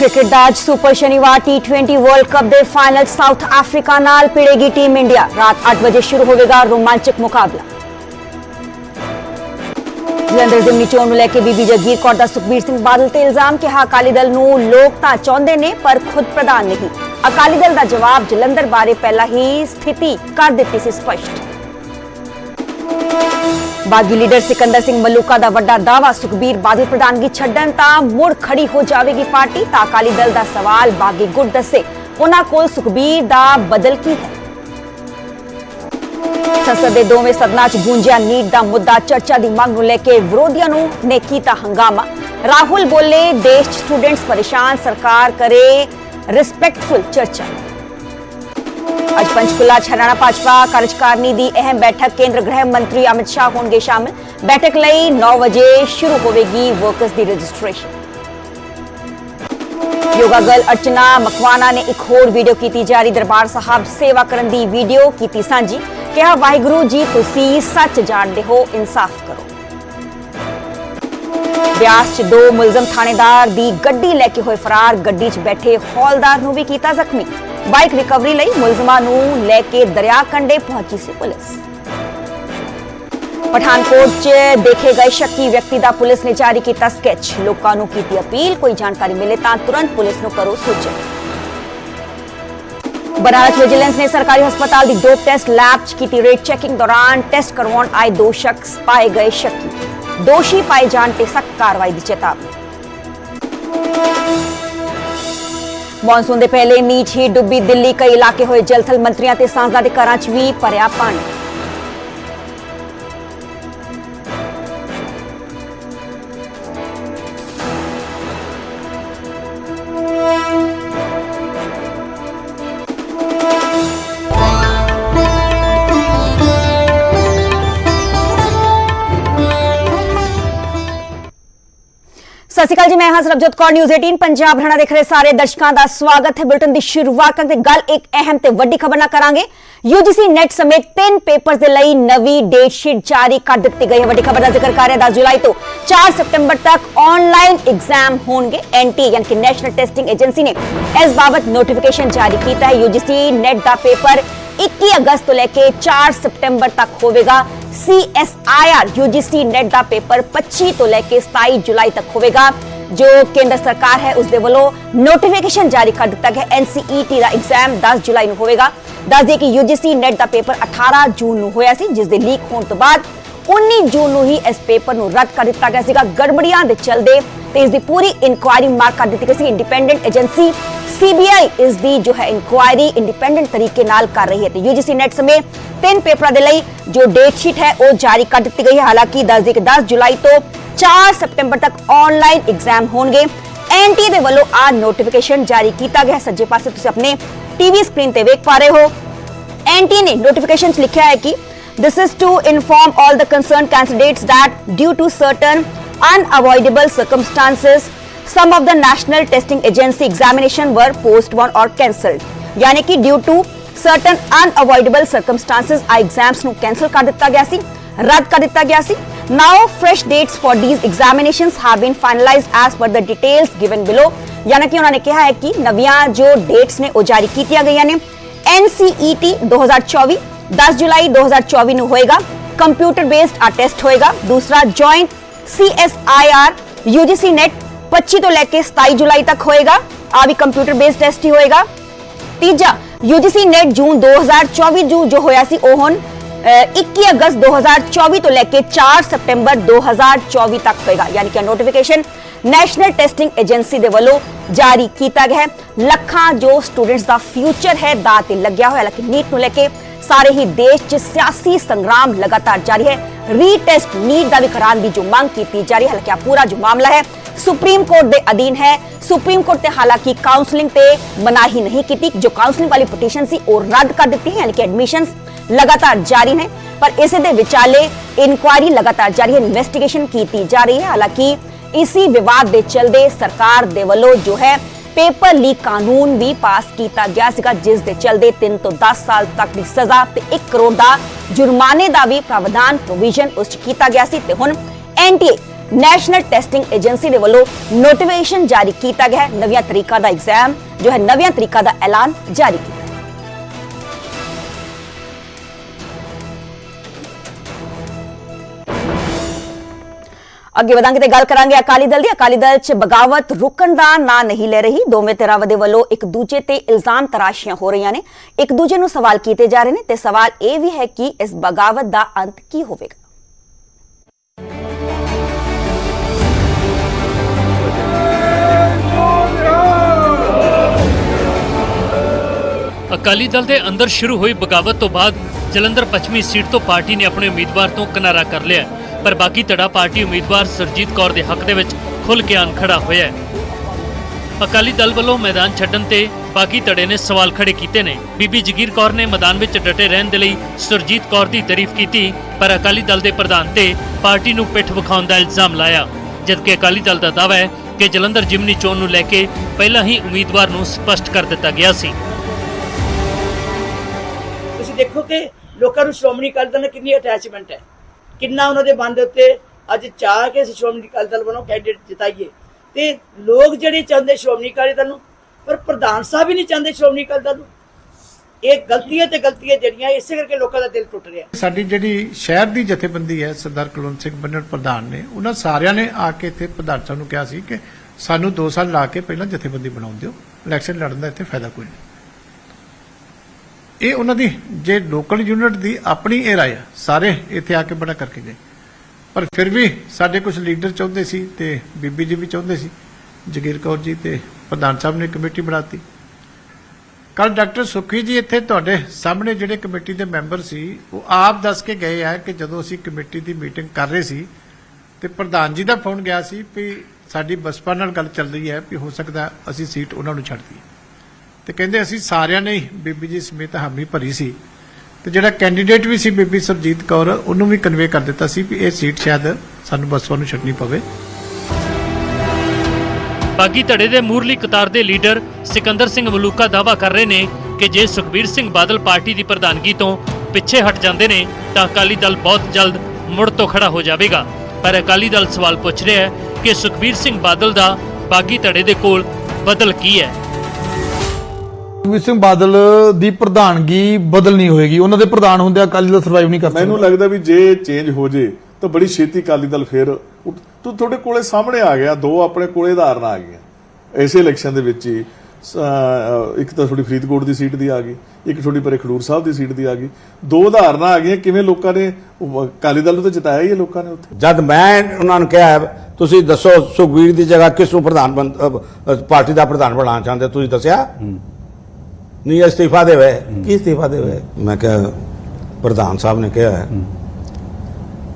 Cricket ਦਾ ਅੱਜ super ਸ਼ਨੀਵਾਰ T20 world cup ਦੇ ਫਾਈਨਲ ਸਾਊਥ ਅਫਰੀਕਾ ਨਾਲ ਭਿੜੇਗੀ ਟੀਮ ਇੰਡੀਆ ਰਾਤ 8 ਵਜੇ ਸ਼ੁਰੂ ਹੋਵੇਗਾ ਰੋਮਾਂਚਕ ਮੁਕਾਬਲਾ ਜਲੰਧਰ ਜ਼ਿਮਨੀ ਚੋਣ ਨੂੰ ਲੈ ਕੇ ਬੀਬੀ ਜਗੀਰ ਕੌਰ ਦਾ ਸੁਖਬੀਰ ਸਿੰਘ ਬਾਦਲ ਤੇ ਇਲਜ਼ਾਮ ਕਿਹਾ ਅਕਾਲੀ ਦਲ ਨੂੰ ਲੋਕ ਤਾਂ ਚਾਹੁੰਦੇ ਨੇ ਪਰ ਖੁਦ ਪ੍ਰਧਾਨ ਨਹੀਂ ਅਕਾਲੀ ਦਲ ਦਾ ਜਵਾਬ ਜਲੰਧਰ ਬਾਰੇ ਪਹਿਲਾਂ ਹੀ ਸਥਿਤੀ ਕਰ ਦਿੱਤੀ ਸੀ ਸਪਸ਼ਟ ਬਾਗੀ ਲੀਡਰ ਸਿਕੰਦਰ ਸਿੰਘ ਮਲੂਕਾ ਦਾ ਵੱਡਾ ਦਾਵਾ ਸੁਖਬੀਰ ਬਾਦਲ ਪ੍ਰਧਾਨਗੀ ਛੱਡਣ ਤਾਂ ਮੁੜ ਖੜੀ ਹੋ ਜਾਵੇਗੀ ਪਾਰਟੀ, ਤਾਂ ਅਕਾਲੀ ਦਲ ਦਾ ਸਵਾਲ ਬਾਗੀ ਗੁੱਟ ਦੱਸੇ। ਉਹਨਾਂ ਕੋਲ ਸੁਖਬੀਰ ਦਾ ਬਦਲ ਕੀ ਹੈ? ਸੰਸਦ ਦੇ ਦੋਵੇਂ ਸਦਨਾਂ 'ਚ ਗੂੰਜਿਆ ਨੀਟ ਦਾ ਮੁੱਦਾ, ਚਰਚਾ ਦੀ ਮੰਗ ਨੂੰ ਲੈ ਕੇ ਵਿਰੋਧੀਆਂ ਨੂੰ ਨੇ ਕੀਤਾ ਹੰਗਾਮਾ। ਰਾਹੁਲ ਬੋਲੇ, ਦੇਸ਼ 'ਚ ਸਟੂਡੈਂਟਸ ਪਰੇਸ਼ਾਨ, ਸਰਕਾਰ ਕਰੇ ਰਿਸਪੈਕਟਫੁਲ ਚਰਚਾ। ਅੱਜ ਪੰਚਕੁਲਾ 'ਚ ਭਾਜਪਾ ਕਾਰਜਕਾਰਨੀ ਦੀ ਅਹਿਮ ਬੈਠਕ ਕੇਂਦਰ ਗ੍ਰਹਿ ਮੰਤਰੀ ਅਮਿਤ ਸ਼ਾਹ ਹੋਣਗੇ ਸ਼ਾਮਿਲ। ਬੈਠਕ ਲਈ 9 ਵਜੇ ਸ਼ੁਰੂ ਹੋਵੇਗੀ ਵਰਕਰਸ ਦੀ ਰਜਿਸਟ੍ਰੇਸ਼ਨ। ਯੋਗਾ ਗਰਲ ਅਰਚਨਾ ਮਕਵਾਨਾ ਨੇ ਇੱਕ ਹੋਰ ਵੀਡੀਓ ਕੀਤੀ ਜਾਰੀ। ਦਰਬਾਰ ਸਾਹਿਬ ਸੇਵਾ ਕਰਨ ਦੀ ਵੀਡੀਓ ਕੀਤੀ ਸਾਂਝੀ। ਕਿਹਾ, ਵਾਹਿਗੁਰੂ ਜੀ, ਤੁਸੀਂ ਸੱਚ ਜਾਣਦੇ ਹੋ, ਇਨਸਾਫ ਕਰੋ। ਬਿਆਸ 'ਚ ਦੋ ਮੁਲਜ਼ਮ ਥਾਣੇਦਾਰ ਦੀ ਗੱਡੀ ਲੈ ਕੇ ਹੋਏ ਫਰਾਰ, ਗੱਡੀ 'ਚ ਬੈਠੇ ਹੌਲਦਾਰ ਨੂੰ ਵੀ ਕੀਤਾ ਜ਼ਖਮੀ। ਬਾਈਕ ਰਿਕਵਰੀ ਲਈ ਮੁਲਜ਼ਮਾਂ ਨੂੰ ਲੈ ਕੇ ਦਰਿਆ ਕੰਢੇ ਪਹੁੰਚੀ ਸੀ ਪੁਲਿਸ। ਪਠਾਨਕੋਟ 'ਚ ਦੇਖੇ ਗਏ ਸ਼ੱਕੀ ਵਿਅਕਤੀ ਦਾ ਪੁਲਿਸ ਨੇ ਜਾਰੀ ਕੀਤਾ ਸਕੈਚ। ਲੋਕਾਂ ਨੂੰ ਕੀਤੀ ਅਪੀਲ, ਕੋਈ ਜਾਣਕਾਰੀ ਮਿਲੇ ਤਾਂ ਤੁਰੰਤ ਪੁਲਿਸ ਨੂੰ ਕਰੋ ਸੂਚਿਤ ਬਨਾਰਸ ਵਿਜੀਲੈਂਸ ਨੇ ਸਰਕਾਰੀ ਹਸਪਤਾਲ ਦੀ ਡੋਪ ਟੈਸਟ ਲੈਬ 'ਚ ਕੀਤੀ ਰੇਟ ਚੈਕਿੰਗ ਦੌਰਾਨ ਟੈਸਟ ਕਰਵਾਉਣ ਆਏ ਦੋ ਸ਼ਖਸ ਪਾਏ ਗਏ ਸ਼ੱਕੀ। ਦੋਸ਼ੀ ਪਾਏ ਜਾਣ ਤੇ ਸਖਤ ਕਾਰਵਾਈ ਦੀ ਚੇਤਾਵਨੀ। ਮੌਨਸੂਨ ਦੇ ਪਹਿਲੇ ਮੀਂਹ ਹੀ ਡੁੱਬੀ ਦਿੱਲੀ ਕਈ ਇਲਾਕੇ ਹੋਏ ਜਲਥਲ ਮੰਤਰੀਆਂ ਤੇ ਸਾਂਸਦਾਂ ਦੇ ਘਰਾਂ 'ਚ ਵੀ ਭਰਿਆ ਪਾਣੀ। ਸਤਿ ਸ਼੍ਰੀ ਅਕਾਲ ਜੀ, ਮੈਂ ਹਾਂ ਸਰਬਜੋਤ ਕੌਰ ਨਿਊਜ਼ 18 ਪੰਜਾਬ ਹਰਿਆਣਾ ਦੇਖ ਰਹੇ ਸਾਰੇ ਦਰਸ਼ਕਾਂ ਦਾ ਸਵਾਗਤ ਹੈ। ਬੁਲਟਨ ਦੀ ਸ਼ੁਰੂਆਤ ਕਰਦੇ ਗੱਲ ਇੱਕ ਅਹਿਮ ਤੇ ਵੱਡੀ ਖਬਰ ਨਾਲ ਕਰਾਂਗੇ। UGC ਨੈਟ ਸਮੇਤ ਤਿੰਨ ਪੇਪਰਸ ਦੇ ਲਈ ਨਵੀਂ ਡੇਟ ਸ਼ੀਟ ਜਾਰੀ ਕਰ ਦਿੱਤੀ ਗਈ ਹੈ। ਵੱਡੀ ਖਬਰ ਦਾ ਜ਼ਿਕਰ ਕਰ ਰਹੇ 10 ਜੁਲਾਈ ਤੋਂ 4 ਸਤੰਬਰ ਤੱਕ ਆਨਲਾਈਨ ਐਗਜ਼ਾਮ ਹੋਣਗੇ। ਐਨਟੀ ਯਾਨੀ ਕਿ ਨੈਸ਼ਨਲ ਟੈਸਟਿੰਗ ਏਜੰਸੀ ਨੇ ਇਸ ਬਾਬਤ ਨੋਟੀਫਿਕੇਸ਼ਨ ਜਾਰੀ ਕੀਤਾ ਹੈ। UGC ਨੈਟ ਦਾ ਪੇਪਰ 21 ਅਗਸਤ ਤੋਂ ਲੈ ਕੇ 4 ਸਤੰਬਰ ਤੱਕ ਹੋਵੇਗਾ CSIR UGC ਨੈਟ ਦਾ ਪੇਪਰ 25 ਤੋਂ ਲੈ ਕੇ 27 ਜੁਲਾਈ ਤੱਕ ਹੋਵੇਗਾ, ਜੋ ਕੇਂਦਰ ਸਰਕਾਰ ਹੈ ਉਸ ਦੇ ਵੱਲੋਂ ਨੋਟੀਫਿਕੇਸ਼ਨ ਜਾਰੀ ਕਰ ਦਿੱਤਾ ਗਿਆ NCET ਦਾ ਐਗਜ਼ਾਮ 10 ਜੁਲਾਈ ਨੂੰ ਹੋਵੇਗਾ। ਦੱਸ ਦਈਏ ਕਿ UGC ਨੈਟ ਦਾ ਪੇਪਰ 18 ਜੂਨ ਨੂੰ ਹੋਇਆ ਸੀ ਜਿਸ ਦੇ ਲੀਕ ਹੋਣ ਤੋਂ ਬਾਅਦ 19 ਜੂਨ ਨੂੰ ਹੀ ਇਸ ਪੇਪਰ ਨੂੰ ਰੱਦ ਕਰ ਦਿੱਤਾ ਗਿਆ ਸੀਗਾ। ਗੜਬੜੀਆਂ ਦੇ ਚਲਦੇ ਤੇ ਇਸ ਦੀ ਪੂਰੀ ਇਨਕੁਆਇਰੀ ਮਾਰਕ ਕਰ ਦਿੱਤੀ ਗਈ ਸੀ। ਇੰਡੀਪੈਂਡੈਂਟ ਏਜੰਸੀ ਸੀਬੀਆਈ ਇਸ ਦੀ ਜੋ ਹੈ ਇਨਕੁਆਇਰੀ ਇੰਡੀਪੈਂਡੈਂਟ ਤਰੀਕੇ ਨਾਲ ਕਰ ਰਹੀ ਹੈ ਤੇ UGC ਨੈਟ ਸਮੇਤ ਤਿੰਨ ਪੇਪਰਾਂ ਦੇ ਲਈ ਜੋ ਡੇਟ ਸ਼ੀਟ ਹੈ ਉਹ ਜਾਰੀ ਕਰ ਦਿੱਤੀ ਗਈ ਹੈ ਹਾਲਾਂਕਿ ਦੱਸ ਦਈਏ ਕਿ 10 ਜੁਲਾਈ ਤੋਂ 4 ਸਤੰਬਰ ਤੱਕ ਆਨਲਾਈਨ ਐਗਜ਼ਾਮ ਹੋਣਗੇ ਐਨਟੀ ਦੇ ਵੱਲੋਂ ਆ ਨੋਟੀਫਿਕੇਸ਼ਨ ਜਾਰੀ ਕੀਤਾ ਗਿਆ ਹੈ। ਸੱਜੇ ਪਾਸੇ ਤੁਸੀਂ ਆਪਣੇ ਟੀਵੀ ਸਕਰੀਨ ਤੇ ਵੇਖ ਪਾ ਰਹੇ ਹੋ ਐਨਟੀ ਨੇ ਨੋਟੀਫਿਕੇਸ਼ਨ 'ਚ ਲਿਖਿਆ ਹੈ ਕਿ this is to inform all the concerned candidates that due to certain unavoidable circumstances some of the national testing agency examination were postponed or cancelled ਯਾਨੀ ਕਿ due to certain unavoidable circumstances ਆ exams ਨੂੰ cancel ਕਰ ਦਿੱਤਾ ਗਿਆ ਸੀ ਰੱਦ ਕਰ ਦਿੱਤਾ ਗਿਆ ਸੀ now fresh dates for these examinations have been finalized as per the details given below ਯਾਨੀ ਕਿ ਉਹਨਾਂ ਨੇ ਕਿਹਾ ਹੈ ਕਿ ਨਵੀਆਂ ਜੋ ਡੇਟਸ ਨੇ ਉਹ ਜਾਰੀ ਕੀਤੀਆਂ ਗਈਆਂ ਨੇ NCET 2024 10 ਜੁਲਾਈ 2024 ਨੂੰ ਹੋਏਗਾ ਕੰਪਿਊਟਰ ਬੇਸਡ ਆ ਟੈਸਟ ਹੋਏਗਾ ਦੂਸਰਾ ਜੁਆਇੰਟ CSIR UGC net 25 ਤੋਂ ਲੈ ਕੇ 27 ਜੁਲਾਈ ਤੱਕ ਹੋਏਗਾ ਆ ਵੀ ਕੰਪਿਊਟਰ ਬੇਸਡ ਟੈਸਟ ਹੀ ਹੋਏਗਾ ਤੀਜਾ UGC net ਜੂਨ 2024 ਜੂ ਜੋ ਹੋਇਆ ਸੀ ਉਹ ਹੁਣ ਅਹ, 21 ਅਗਸਤ 2024 ਤੋਂ ਲੈ ਕੇ 4 ਸਤੰਬਰ 2024 ਤੱਕ ਹੋਏਗਾ ਯਾਨੀ ਕਿ ਨੋਟੀਫਿਕੇਸ਼ਨ ਨੈਸ਼ਨਲ ਟੈਸਟਿੰਗ ਏਜੰਸੀ ਦੇ ਵੱਲੋਂ ਜਾਰੀ ਕੀਤਾ ਗਿਆ ਹੈ ਲੱਖਾਂ ਜੋ ਸਟੂਡੈਂਟਸ ਦਾ ਫਿਊਚਰ ਹੈ ਦਾ ਤੇ ਲੱਗਿਆ ਹੋਇਆ ਹਾਲਾਂਕਿ ਨੀਟ ਨੂੰ ਲੈ ਕੇ ਸਾਰੇ ਹੀ ਦੇਸ਼ 'ਚ ਸਿਆਸੀ ਸੰਗਰਾਮ ਲਗਾਤਾਰ ਜਾਰੀ ਹੈ ਰੀਟੈਸਟ ਨੀਟ ਦਾ ਵੀ ਕਰਾਉਣ ਦੀ ਜੋ ਮੰਗ ਕੀਤੀ ਜਾ ਰਹੀ ਹੈ ਹਾਲਾਂਕਿ ਆ ਪੂਰਾ ਜੋ ਮਾਮਲਾ ਹੈ ਸੁਪਰੀਮ ਕੋਰਟ ਦੇ ਅਧੀਨ ਹੈ। ਸੁਪਰੀਮ ਕੋਰਟ ਤੇ ਹਾਲਾਂਕਿ ਕਾਉਂਸਲਿੰਗ ਤੇ ਮਨਾਹੀ ਨਹੀਂ ਕੀਤੀ। ਜੋ ਕਾਉਂਸਲਿੰਗ ਵਾਲੀ ਪਟੀਸ਼ਨ ਸੀ, ਉਹ ਰੱਦ ਕਰ ਦਿੱਤੀ ਹੈ, ਯਾਨੀ ਕਿ ਐਡਮਿਸ਼ਨਸ ਲਗਾਤਾਰ ਜਾਰੀ ਨੇ। ਪਰ ਇਸੇ ਦੇ ਵਿਚਾਲੇ ਇਨਕੁਆਇਰੀ ਲਗਾਤਾਰ ਜਾਰੀ ਹੈ ਇਨਵੈਸਟੀਗੇਸ਼ਨ ਕੀਤੀ ਜਾ ਰਹੀ ਹੈ। ਹਾਲਾਂਕਿ ਇਸੀ ਵਿਵਾਦ ਦੇ ਚਲਦੇ ਸਰਕਾਰ ਦੇ ਵੱਲੋਂ ਜੋ ਹੈ, ਪੇਪਰ ਲੀਕ ਕਾਨੂੰਨ ਵੀ ਪਾਸ ਕੀਤਾ ਗਿਆ ਸੀਗਾ, ਜਿਸ ਦੇ ਚਲਦੇ 3 ਤੋਂ 10 ਸਾਲ ਤੱਕ ਦੀ ਸਜ਼ਾ ਤੇ 1 ਕਰੋੜ ਦਾ ਜੁਰਮਾਨੇ ਦਾ ਵੀ ਪ੍ਰਾਵਧਾਨ ਪ੍ਰੋਵੀਜ਼ਨ ਉਸ 'ਚ ਕੀਤਾ ਗਿਆ ਸੀ। ਤੇ ਹੁਣ ਐਨਟੀਏ ਨੈਸ਼ਨਲ ਟੈਸਟਿੰਗ ਏਜੰਸੀ ਦੇ ਵੱਲੋਂ ਨੋਟੀਫਿਕੇਸ਼ਨ ਜਾਰੀ ਕੀਤਾ ਗਿਆ ਹੈ ਨਵੀਆਂ ਤਰੀਕਾਂ ਦਾ ਐਗਜ਼ਾਮ ਜੋ ਹੈ ਨਵੀਆਂ ਤਰੀਕਾਂ ਦਾ ਐਲਾਨ ਜਾਰੀ ਕੀਤਾ ਅੱਗੇ ਵਧਾਂਗੇ ਤੇ ਗੱਲ ਕਰਾਂਗੇ ਅਕਾਲੀ ਦਲ ਦੀ। ਅਕਾਲੀ ਦਲ 'ਚ ਬਗਾਵਤ ਰੁਕਣ ਦਾ ਨਾਂ ਨਹੀਂ ਲੈ ਰਹੀ। ਦੋਵੇਂ ਧਿਰਾਂ ਦੇ ਵੱਲੋਂ ਇੱਕ ਦੂਜੇ ਤੇ ਇਲਜ਼ਾਮ ਤਰਾਸ਼ੀਆਂ ਹੋ ਰਹੀਆਂ ਨੇ। ਇੱਕ ਦੂਜੇ ਨੂੰ ਸਵਾਲ ਕੀਤੇ ਜਾ ਰਹੇ ਨੇ ਤੇ ਸਵਾਲ ਇਹ ਵੀ ਹੈ ਕਿ ਇਸ ਬਗਾਵਤ ਦਾ ਅੰਤ ਕੀ ਹੋਵੇਗਾ? ਅਕਾਲੀ ਦਲ ਦੇ ਅੰਦਰ ਸ਼ੁਰੂ ਹੋਈ ਬਗਾਵਤ ਤੋਂ ਬਾਅਦ ਜਲੰਧਰ ਪੱਛਮੀ ਸੀਟ ਤੋਂ ਪਾਰਟੀ ਨੇ ਆਪਣੇ ਉਮੀਦਵਾਰ ਤੋਂ ਕਿਨਾਰਾ ਕਰ ਲਿਆ ਪਰ ਬਾਕੀ ਧੜਾ ਪਾਰਟੀ ਉਮੀਦਵਾਰ ਸਰਜੀਤ ਕੌਰ ਦੇ ਹੱਕ ਦੇ ਵਿੱਚ ਖੁੱਲ੍ਹ ਕੇ ਅਣ ਖੜਾ ਹੋਇਆ ਹੈ। ਅਕਾਲੀ ਦਲ ਵੱਲੋਂ ਮੈਦਾਨ ਛੱਡਣ ਤੇ ਬਾਕੀ ਧੜੇ ਨੇ ਸਵਾਲ ਖੜੇ ਕੀਤੇ ਨੇ। ਬੀਬੀ ਜਗੀਰ ਕੌਰ ਨੇ ਮੈਦਾਨ ਵਿੱਚ ਡਟੇ ਰਹਿਣ ਦੇ ਲਈ ਸਰਜੀਤ ਕੌਰ ਦੀ ਤਾਰੀਫ ਕੀਤੀ, ਪਰ ਅਕਾਲੀ ਦਲ ਦੇ ਪ੍ਰਧਾਨ ਤੇ ਪਾਰਟੀ ਨੂੰ ਪਿੱਠ ਵਿਖਾਉਣ ਦਾ ਇਲਜ਼ਾਮ ਲਾਇਆ। ਜਦਕਿ ਅਕਾਲੀ ਦਲ ਦਾ ਦਾਅਵਾ ਹੈ ਕਿ ਜਲੰਧਰ ਜਿਮਨੀ ਚੋਣ ਨੂੰ ਲੈ ਕੇ ਪਹਿਲਾਂ ਹੀ ਉਮੀਦਵਾਰ ਨੂੰ ਸਪਸ਼ਟ ਕਰ ਦਿੱਤਾ ਗਿਆ ਸੀ। ਦੇਖੋ ਕਿ ਲੋਕਾਂ ਨੂੰ ਸ਼੍ਰੋਮਣੀ ਅਕਾਲੀ ਦਲ ਨਾਲ ਕਿੰਨੀ ਅਟੈਚਮੈਂਟ ਹੈ। ਕਿੰਨਾ ਉਹਨਾਂ ਦੇ ਮਨ ਦੇ ਉੱਤੇ ਅੱਜ ਚਾਹ ਕੇ ਅਸੀਂ ਸ਼੍ਰੋਮਣੀ ਅਕਾਲੀ ਦਲ ਵੱਲੋਂ ਕੈਂਡੀਡੇਟ ਜਿਤਾਈਏ। ਤੇ ਲੋਕ ਜਿਹੜੇ ਚਾਹੁੰਦੇ ਸ਼੍ਰੋਮਣੀ ਅਕਾਲੀ ਦਲ ਨੂੰ, ਪਰ ਪ੍ਰਧਾਨ ਸਾਹਿਬ ਹੀ ਨਹੀਂ ਚਾਹੁੰਦੇ ਸ਼੍ਰੋਮਣੀ ਅਕਾਲੀ ਦਲ ਨੂੰ। ਇਹ ਗਲਤੀਆਂ ਤੇ ਗਲਤੀਆਂ ਜਿਹੜੀਆਂ, ਇਸੇ ਕਰਕੇ ਲੋਕਾਂ ਦਾ ਦਿਲ ਟੁੱਟ ਰਿਹਾ। ਸਾਡੀ ਜਿਹੜੀ ਸ਼ਹਿਰ ਦੀ ਜਥੇਬੰਦੀ ਹੈ, ਸਰਦਾਰ ਕੁਲਵੰਤ ਸਿੰਘ ਬੰਨੜ ਪ੍ਰਧਾਨ ਨੇ, ਉਹਨਾਂ ਸਾਰਿਆਂ ਨੇ ਆ ਕੇ ਇੱਥੇ ਪ੍ਰਧਾਨ ਸਾਹਿਬ ਨੂੰ ਕਿਹਾ ਸੀ ਕਿ ਸਾਨੂੰ 2 ਸਾਲ ਲਾ ਕੇ ਪਹਿਲਾਂ ਜਥੇਬੰਦੀ ਬਣਾਉਣ ਦਿਓ। ਇਲੈਕਸ਼ਨ ਲੜਨ ਦਾ ਇੱਥੇ ਫਾਇਦਾ ਕੋਈ ਨਹੀਂ। ਇਹ ਉਹਨਾਂ ਦੀ ਜੇ ਲੋਕਲ ਯੂਨਿਟ ਦੀ ਆਪਣੀ ਇਹ ਰਾਏ ਆ, ਸਾਰੇ ਇੱਥੇ ਆ ਕੇ ਬੜਾ ਕਰਕੇ ਗਏ। ਪਰ ਫਿਰ ਵੀ ਸਾਡੇ ਕੁਝ ਲੀਡਰ ਚਾਹੁੰਦੇ ਸੀ ਤੇ ਬੀਬੀ ਜੀ ਵੀ ਚਾਹੁੰਦੇ ਸੀ, ਜਗੀਰ ਕੌਰ ਜੀ ਤੇ ਪ੍ਰਧਾਨ ਸਾਹਿਬ ਨੇ ਕਮੇਟੀ ਬਣਾਤੀ। ਕੱਲ ਡਾਕਟਰ ਸੁਖੀ ਜੀ ਇੱਥੇ ਤੁਹਾਡੇ ਸਾਹਮਣੇ ਜਿਹੜੇ ਕਮੇਟੀ ਦੇ ਮੈਂਬਰ ਸੀ, ਉਹ ਆਪ ਦੱਸ ਕੇ ਗਏ ਆ ਕਿ ਜਦੋਂ ਅਸੀਂ ਕਮੇਟੀ ਦੀ ਮੀਟਿੰਗ ਕਰ ਰਹੇ ਸੀ ਤੇ ਪ੍ਰਧਾਨ ਜੀ ਦਾ ਫੋਨ ਗਿਆ ਸੀ ਵੀ ਸਾਡੀ ਬਸਪਾ ਨਾਲ ਗੱਲ ਚੱਲ ਰਹੀ ਹੈ ਵੀ ਹੋ ਸਕਦਾ ਅਸੀਂ ਸੀਟ ਉਹਨਾਂ ਨੂੰ ਛੱਡ ਦਈਏ। ਤੇ ਕਹਿੰਦੇ ਅਸੀਂ ਸਾਰਿਆਂ ਨੇ ਬੀਬੀ ਜੀ ਸਮੇਤ ਹਾਮੀ ਭਰੀ ਸੀ। ਤੇ ਜਿਹੜਾ ਕੈਂਡੀਡੇਟ ਵੀ ਸੀ ਬੀਬੀ ਸਰਜੀਤ ਕੌਰ, ਉਹਨੂੰ ਵੀ ਕਨਵੇ ਕਰ ਦਿੱਤਾ ਸੀ ਵੀ ਇਹ ਸੀਟ ਸ਼ਾਇਦ ਸਾਨੂੰ ਬਸਪਾ ਨੂੰ ਛੱਡਣੀ ਪਵੇ। ਬਾਗੀ ਧੜੇ ਦੇ ਮੂਰਲੀ ਕਤਾਰ ਦੇ ਲੀਡਰ ਸਿਕੰਦਰ ਸਿੰਘ ਮਲੂਕਾ ਦਾਅਵਾ ਕਰ ਰਹੇ ਨੇ ਕਿ ਜੇ ਸੁਖਬੀਰ ਸਿੰਘ ਬਾਦਲ ਪਾਰਟੀ ਦੀ ਪ੍ਰਧਾਨਗੀ ਤੋਂ ਪਿੱਛੇ ਹਟ ਜਾਂਦੇ ਨੇ, ਤਾਂ ਅਕਾਲੀ ਦਲ ਬਹੁਤ ਜਲਦ ਮੁੜ ਤੋਂ ਖੜਾ ਹੋ ਜਾਵੇਗਾ। ਪਰ ਅਕਾਲੀ ਦਲ ਸਵਾਲ ਪੁੱਛ ਰਿਹਾ ਹੈ ਕਿ ਸੁਖਬੀਰ ਸਿੰਘ ਬਾਦਲ ਦਾ ਬਾਗੀ ਧੜੇ ਦੇ ਕੋਲ ਬਦਲ ਕੀ ਹੈ। ਸੁਖਬੀਰ ਸਿੰਘ ਬਾਦਲ ਦੀ ਪ੍ਰਧਾਨਗੀ ਬਦਲਣੀ ਹੋਏਗੀ। ਉਹਨਾਂ ਦੇ ਪ੍ਰਧਾਨ ਹੁੰਦੇ ਅਕਾਲੀ ਦਲ ਸਰਵਾਈਵ ਨਹੀਂ ਕਰ ਮੈਨੂੰ ਲੱਗਦਾ ਵੀ ਜੇ ਚੇਂਜ ਹੋ ਜੇ ਤਾਂ ਬੜੀ ਛੇਤੀ ਅਕਾਲੀ ਦਲ ਫੇਰ ਤੂੰ ਤੁਹਾਡੇ ਕੋਲੇ ਸਾਹਮਣੇ ਆ ਗਿਆ ਦੋ ਆਪਣੇ ਕੋਲੇ ਉਦਾਹਰਨਾਂ ਆ ਗਈਆਂ। ਐਸੇ ਇਲੈਕਸ਼ਨ ਦੇ ਵਿੱਚ ਹੀ ਇੱਕ ਤਾਂ ਤੁਹਾਡੀ ਫਰੀਦਕੋਟ ਦੀ ਸੀਟ ਦੀ ਆ ਗਈ ਇੱਕ ਤੁਹਾਡੀ ਪਰੇ ਖਡੂਰ ਸਾਹਿਬ ਦੀ ਸੀਟ ਦੀ ਆ ਗਈ। ਦੋ ਉਦਾਹਰਨਾਂ ਆ ਗਈਆਂ ਕਿਵੇਂ ਲੋਕਾਂ ਨੇ ਅਕਾਲੀ ਦਲ ਨੂੰ ਤਾਂ ਜਿਤਾਇਆ ਹੀ ਹੈ ਲੋਕਾਂ ਨੇ ਉੱਥੇ। ਜਦ ਮੈਂ ਉਹਨਾਂ ਨੂੰ ਕਿਹਾ ਤੁਸੀਂ ਦੱਸੋ ਸੁਖਬੀਰ ਦੀ ਜਗ੍ਹਾ ਕਿਸ ਨੂੰ ਪ੍ਰਧਾਨ ਪਾਰਟੀ ਦਾ ਪ੍ਰਧਾਨ ਬਣਾਉਣਾ ਚਾਹੁੰਦੇ ਹੋ? ਤੁਸੀਂ ਦੱਸਿਆ? ਨਹੀਂ ਅਸਤੀਫਾ ਦੇਵੇ। ਕੀ ਅਸਤੀਫਾ ਦੇਵੇ? ਮੈਂ ਕਿਹਾ ਪ੍ਰਧਾਨ ਸਾਹਿਬ ਨੇ ਕਿਹਾ ਹੈ।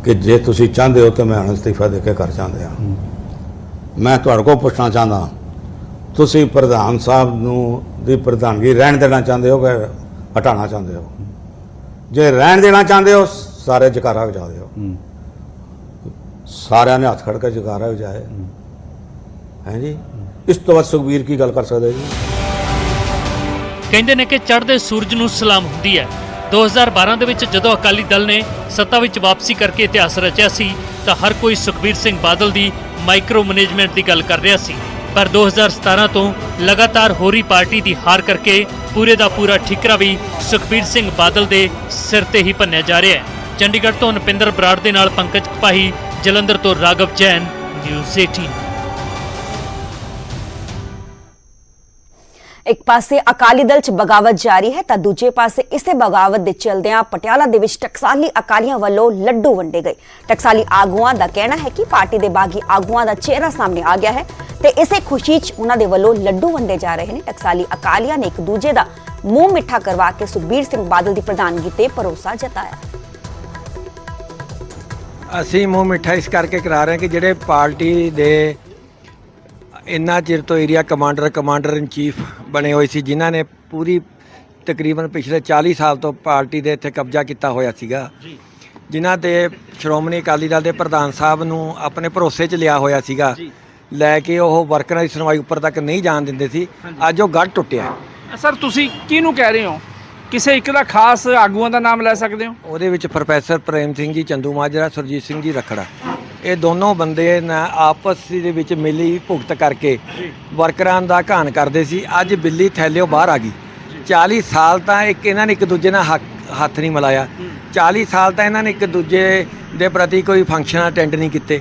ਕਿ ਜੇ ਤੁਸੀਂ ਚਾਹੁੰਦੇ ਹੋ ਤਾਂ ਮੈਂ ਹੁਣ ਅਸਤੀਫਾ ਦੇ ਕੇ ਕਰ ਚਾਹੁੰਦੇ ਹਾਂ। ਮੈਂ ਤੁਹਾਡੇ ਕੋਲ ਪੁੱਛਣਾ ਚਾਹੁੰਦਾ ਤੁਸੀਂ ਪ੍ਰਧਾਨ ਸਾਹਿਬ ਨੂੰ ਦੀ ਪ੍ਰਧਾਨਗੀ ਰਹਿਣ ਦੇਣਾ ਚਾਹੁੰਦੇ ਹੋ ਕਿ ਹਟਾਉਣਾ ਚਾਹੁੰਦੇ ਹੋ? ਜੇ ਰਹਿਣ ਦੇਣਾ ਚਾਹੁੰਦੇ ਹੋ ਸਾਰੇ ਜਕਾਰਾ ਵਜਾ ਦਿਓ ਸਾਰਿਆਂ ਨੇ ਹੱਥ ਖੜ ਕੇ ਜਕਾਰਾ ਵਜਾਏ। ਹੈ। ਜੀ? ਇਸ ਤੋਂ ਬਾਅਦ ਸੁਖਬੀਰ ਕੀ ਗੱਲ ਕਰ ਸਕਦੇ ਜੀ? ਕਹਿੰਦੇ ਨੇ ਕਿ ਚੜ੍ਹਦੇ ਸੂਰਜ ਨੂੰ ਸਲਾਮ ਹੁੰਦੀ ਹੈ। 2012 ਦੇ ਵਿੱਚ ਜਦੋਂ ਅਕਾਲੀ ਦਲ ਨੇ ਸੱਤਾ ਵਿੱਚ ਵਾਪਸੀ ਕਰਕੇ ਇਤਿਹਾਸ ਰਚਿਆ ਸੀ, ਤਾਂ ਹਰ ਕੋਈ ਸੁਖਬੀਰ ਸਿੰਘ ਬਾਦਲ ਦੀ ਮਾਈਕਰੋ ਮੈਨੇਜਮੈਂਟ ਦੀ ਗੱਲ ਕਰ ਰਿਹਾ ਸੀ। ਪਰ 2017 ਤੋਂ ਲਗਾਤਾਰ ਹੋਰੀ ਪਾਰਟੀ ਦੀ ਹਾਰ ਕਰਕੇ ਪੂਰੇ ਦਾ ਪੂਰਾ ਠਿਕਰਾ ਵੀ ਸੁਖਬੀਰ ਸਿੰਘ ਬਾਦਲ ਦੇ ਸਿਰ ਤੇ ਹੀ ਭੰਨਿਆ ਜਾ ਰਿਹਾ ਹੈ। ਚੰਡੀਗੜ੍ਹ ਤੋਂ ਨਪਿੰਦਰ ਬਰਾੜ ਦੇ ਨਾਲ ਪੰਕਜ ਕਪਾਹੀ ਜਲੰਧਰ ਤੋਂ ਰਾਘਵ ਜੈਨ, ਨਿਊਜ਼ 18 ਇੱਕ ਪਾਸੇ ਅਕਾਲੀ ਦਲ 'ਚ ਬਗਾਵਤ ਜਾਰੀ ਹੈ ਤਾਂ ਦੂਜੇ ਪਾਸੇ ਇਸੇ ਬਗਾਵਤ ਦੇ ਚਲਦਿਆਂ ਪਟਿਆਲਾ ਦੇ ਵਿੱਚ ਟਕਸਾਲੀ ਅਕਾਲੀਆਂ ਵੱਲੋਂ ਲੱਡੂ ਵੰਡੇ ਗਏ। ਟਕਸਾਲੀ ਆਗੂਆਂ ਦਾ ਕਹਿਣਾ ਹੈ ਕਿ ਪਾਰਟੀ ਦੇ ਬਾਗੀ ਆਗੂਆਂ ਦਾ ਚਿਹਰਾ ਸਾਹਮਣੇ ਆ ਗਿਆ ਹੈ ਤੇ ਇਸੇ ਖੁਸ਼ੀ 'ਚ ਉਹਨਾਂ ਦੇ ਵੱਲੋਂ ਲੱਡੂ ਵੰਡੇ ਜਾ ਰਹੇ ਨੇ। ਟਕਸਾਲੀ ਅਕਾਲੀਆਂ ਨੇ ਇੱਕ ਦੂਜੇ ਦਾ ਮੂੰਹ ਮਿੱਠਾ ਕਰਵਾ ਕੇ ਸੁਖਬੀਰ ਸਿੰਘ ਬਾਦਲ ਦੀ ਪ੍ਰਧਾਨਗੀ ਤੇ ਭਰੋਸਾ ਜਤਾਇਆ। ਅਸੀਂ ਮੂੰਹ ਮਿੱਠਾ ਇਸ ਕਰਕੇ ਕਰਾ ਰਹੇ ਹਾਂ ਕਿ ਜਿਹੜੇ ਪਾਰਟੀ ਦੇ ਇੰਨਾ ਚਿਰ ਤੋਂ area commander commander in chief ਬਣੇ ਹੋਏ ਸੀ ਜਿਨ੍ਹਾਂ ਨੇ ਪੂਰੀ ਤਕਰੀਬਨ ਪਿਛਲੇ 40 ਸਾਲ ਤੋਂ ਪਾਰਟੀ ਦੇ ਇੱਥੇ ਕਬਜ਼ਾ ਕੀਤਾ ਹੋਇਆ ਸੀਗਾ। ਜਿਨ੍ਹਾਂ ਤੇ ਸ਼੍ਰੋਮਣੀ ਅਕਾਲੀ ਦਲ ਦੇ ਪ੍ਰਧਾਨ ਸਾਹਿਬ ਨੂੰ ਆਪਣੇ ਭਰੋਸੇ 'ਚ ਲਿਆ ਹੋਇਆ ਸੀਗਾ। ਲੈ ਕੇ ਉਹ ਵਰਕਰਾਂ ਦੀ ਸੁਣਵਾਈ ਉੱਪਰ ਤੱਕ ਨਹੀਂ ਜਾਣ ਦਿੰਦੇ ਸੀ। ਅੱਜ ਉਹ ਗੱਡ ਟੁੱਟਿਆ। ਸਰ ਤੁਸੀਂ ਕਿਹਨੂੰ ਕਹਿ ਰਹੇ ਹੋ? ਕਿਸੇ ਇੱਕ ਦਾ ਖਾਸ ਆਗੂਆਂ ਦਾ ਨਾਮ ਲੈ ਸਕਦੇ ਹੋ? ਉਹਦੇ ਵਿੱਚ ਪ੍ਰੋਫੈਸਰ ਪ੍ਰੇਮ ਸਿੰਘ ਜੀ ਚੰਦੂ ਮਾਜਰਾ ਸੁਰਜੀਤ ਸਿੰਘ ਜੀ ਰਖੜਾ। ਇਹ ਦੋਨੋਂ ਬੰਦੇ ਨਾ ਆਪਸ ਦੇ ਵਿੱਚ ਮਿਲੀ ਭੁਗਤ ਕਰਕੇ ਵਰਕਰਾਂ ਦਾ ਘਾਣ ਕਰਦੇ ਸੀ। ਅੱਜ ਬਿੱਲੀ ਥੈਲਿਓ ਬਾਹਰ ਆ ਗਈ। 40 ਸਾਲ ਤਾਂ ਇੱਕ ਇਹਨਾਂ ਨੇ ਇੱਕ ਦੂਜੇ ਨਾਲ ਹੱਕ- ਹੱਥ ਨਹੀਂ ਮਿਲਾਇਆ। 40 ਸਾਲ ਤਾਂ ਇਹਨਾਂ ਨੇ ਇੱਕ ਦੂਜੇ ਦੇ ਪ੍ਰਤੀ ਕੋਈ ਫੰਕਸ਼ਨ ਅਟੈਂਡ ਨਹੀਂ ਕੀਤੇ।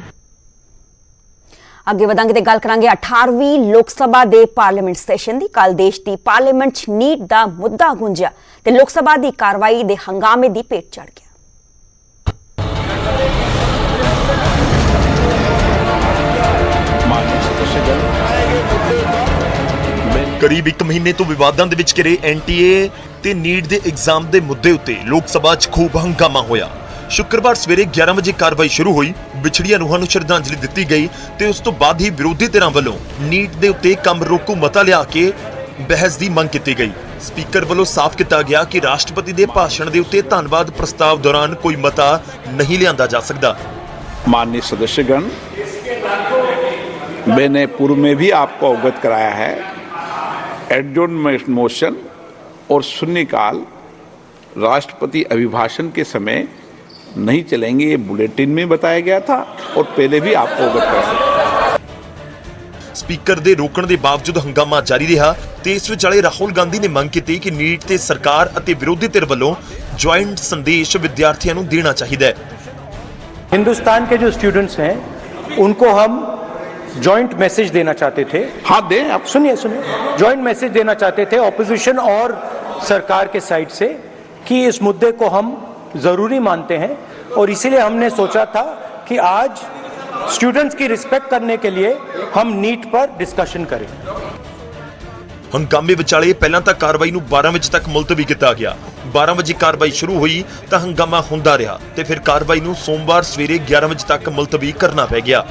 ਅੱਗੇ ਵਧਾਂਗੇ ਤੇ ਗੱਲ ਕਰਾਂਗੇ 18ਵੀਂ ਲੋਕ ਸਭਾ ਦੇ ਪਾਰਲੀਮੈਂਟ ਸੈਸ਼ਨ ਦੀ। ਕੱਲ ਦੇਸ਼ ਦੀ ਪਾਰਲੀਮੈਂਟ 'ਚ ਨੀਟ ਦਾ ਮੁੱਦਾ ਗੁੰਜਿਆ ਤੇ ਲੋਕ ਸਭਾ ਦੀ ਕਾਰਵਾਈ ਦੇ ਹੰਗਾਮੇ ਦੀ ਪੇਟ ਚੜ ਗਿਆ। ਕਰੀਬ 1 ਮਹੀਨੇ ਤੋਂ ਵਿਵਾਦਾਂ ਦੇ ਵਿੱਚ ਘਿਰੇ ਐਨਟੀਏ ਤੇ ਨੀਟ ਦੇ ਐਗਜ਼ਾਮ ਦੇ ਮੁੱਦੇ ਉੱਤੇ ਲੋਕ ਸਭਾ 'ਚ ਖੂਬ ਹੰਗਾਮਾ ਹੋਇਆ ਸ਼ੁੱਕਰਵਾਰ ਸਵੇਰੇ 11 ਵਜੇ ਕਾਰਵਾਈ ਸ਼ੁਰੂ ਹੋਈ ਵਿਛੜੀਆਂ ਰੂਹਾਂ ਨੂੰ ਸ਼ਰਧਾਂਜਲੀ ਦਿੱਤੀ ਗਈ ਤੇ ਉਸ ਤੋਂ ਬਾਅਦ ਹੀ ਵਿਰੋਧੀ ਧਿਰਾਂ ਵੱਲੋਂ ਨੀਟ ਦੇ ਉੱਤੇ ਕੰਮ ਰੋਕੂ ਮਤਾ ਲਿਆ ਕੇ ਬਹਿਸ ਦੀ ਮੰਗ ਕੀਤੀ ਗਈ ਸਪੀਕਰ ਵੱਲੋਂ ਸਾਫ਼ ਕੀਤਾ ਗਿਆ ਕਿ ਰਾਸ਼ਟਰਪਤੀ ਦੇ ਭਾਸ਼ਣ ਦੇ ਉੱਤੇ ਧੰਨਵਾਦ ਪ੍ਰਸਤਾਵ ਦੌਰਾਨ ਕੋਈ ਮਤਾ ਨਹੀਂ ਲਿਆਂਦਾ ਜਾ ਸਕਦਾ माननीय सदस्यगण मैंने पूर्व में भी आपको अवगत कराया है एडजोर्नमेंट मोशन और शून्यकाल राष्ट्रपति अभिभाषण के समय नहीं चलेंगे ये बुलेटिन में बताया गया था और पहले भी आपको अवगत कराया ਸਪੀਕਰ ਦੇ ਰੋਕਣ ਦੇ ਬਾਵਜੂਦ ਹੰਗਾਮਾ ਜਾਰੀ ਰਿਹਾ ਤੇ ਇਸ ਵਿਚਾਲੇ ਰਾਹੁਲ ਗਾਂਧੀ ਨੇ ਮੰਗ ਕੀਤੀ ਕਿ ਨੀਟ ਤੇ ਸਰਕਾਰ ਅਤੇ ਵਿਰੋਧੀ ਧਿਰ ਵੱਲੋਂ ਜੁਆਇੰਟ ਸੰਦੇਸ਼ ਵਿਦਿਆਰਥੀਆਂ ਨੂੰ ਦੇਣਾ ਚਾਹੀਦਾ ਹੈ हिंदुस्तान के जो स्टूडेंट्स हैं उनको हम जॉइंट मैसेज देना चाहते थे हाँ दें आप सुनिए सुनिए जॉइंट मैसेज देना चाहते थे ऑपोजिशन और सरकार के साइड से कि इस मुद्दे को हम ज़रूरी मानते हैं और इसीलिए हमने सोचा था कि आज स्टूडेंट्स की रिस्पेक्ट करने के लिए हम नीट पर डिस्कशन करें ਹੰਗਾਮੇ ਵਿਚਾਲੇ ਪਹਿਲਾਂ ਤਾਂ ਕਾਰਵਾਈ ਨੂੰ 12 ਵਜੇ ਤੱਕ ਮੁਲਤਵੀ ਕੀਤਾ ਗਿਆ 12 ਵਜੇ ਕਾਰਵਾਈ ਸ਼ੁਰੂ ਹੋਈ ਤਾਂ ਹੰਗਾਮਾ ਹੁੰਦਾ ਰਿਹਾ ਤੇ ਫਿਰ ਕਾਰਵਾਈ ਨੂੰ ਸੋਮਵਾਰ ਸਵੇਰੇ 11 ਵਜੇ ਤੱਕ ਮੁਲਤਵੀ ਕਰਨਾ ਪੈ ਗਿਆ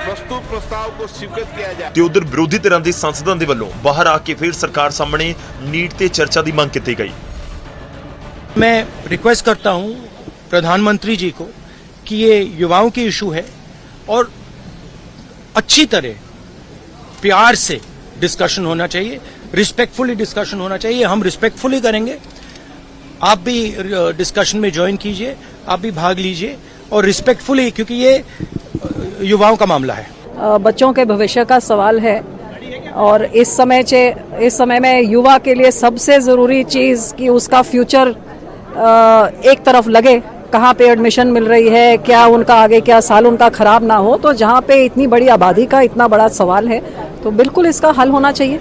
प्रस्तुत प्रस्ताव को स्वीकृत किया जाए ਤੇ ਉਧਰ ਵਿਰੋਧੀ ਧਿਰਾਂ ਦੇ ਸੰਸਦਾਂ ਦੇ ਵੱਲੋਂ ਬਾਹਰ ਆ ਕੇ ਫਿਰ ਸਰਕਾਰ ਸਾਹਮਣੇ ਨੀਟ ਤੇ ਚਰਚਾ ਦੀ ਮੰਗ ਕੀਤੀ ਗਈ मैं रिक्वेस्ट करता हूं प्रधानमंत्री जी को कि ये युवाओं की इशू है और अच्छी तरह प्यार से डिस्कशन होना चाहिए रिस्पेक्टफुली डिस्कशन होना चाहिए हम रिस्पेक्टफुली करेंगे आप भी डिस्कशन में ज्वाइन कीजिए आप भी भाग लीजिए और रिस्पेक्टफुली क्योंकि ये अ, युवाओं का मामला है अ, बच्चों के भविष्य का सवाल है और इस समय चे इस समय में युवा के लिए सबसे ज़रूरी चीज़ कि उसका फ्यूचर अ, एक तरफ लगे कहाँ पे एडमिशन मिल रही है क्या उनका आगे क्या साल उनका ख़राब ना हो तो जहाँ पे इतनी बड़ी आबादी का इतना बड़ा सवाल है तो बिल्कुल इसका हल होना चाहिए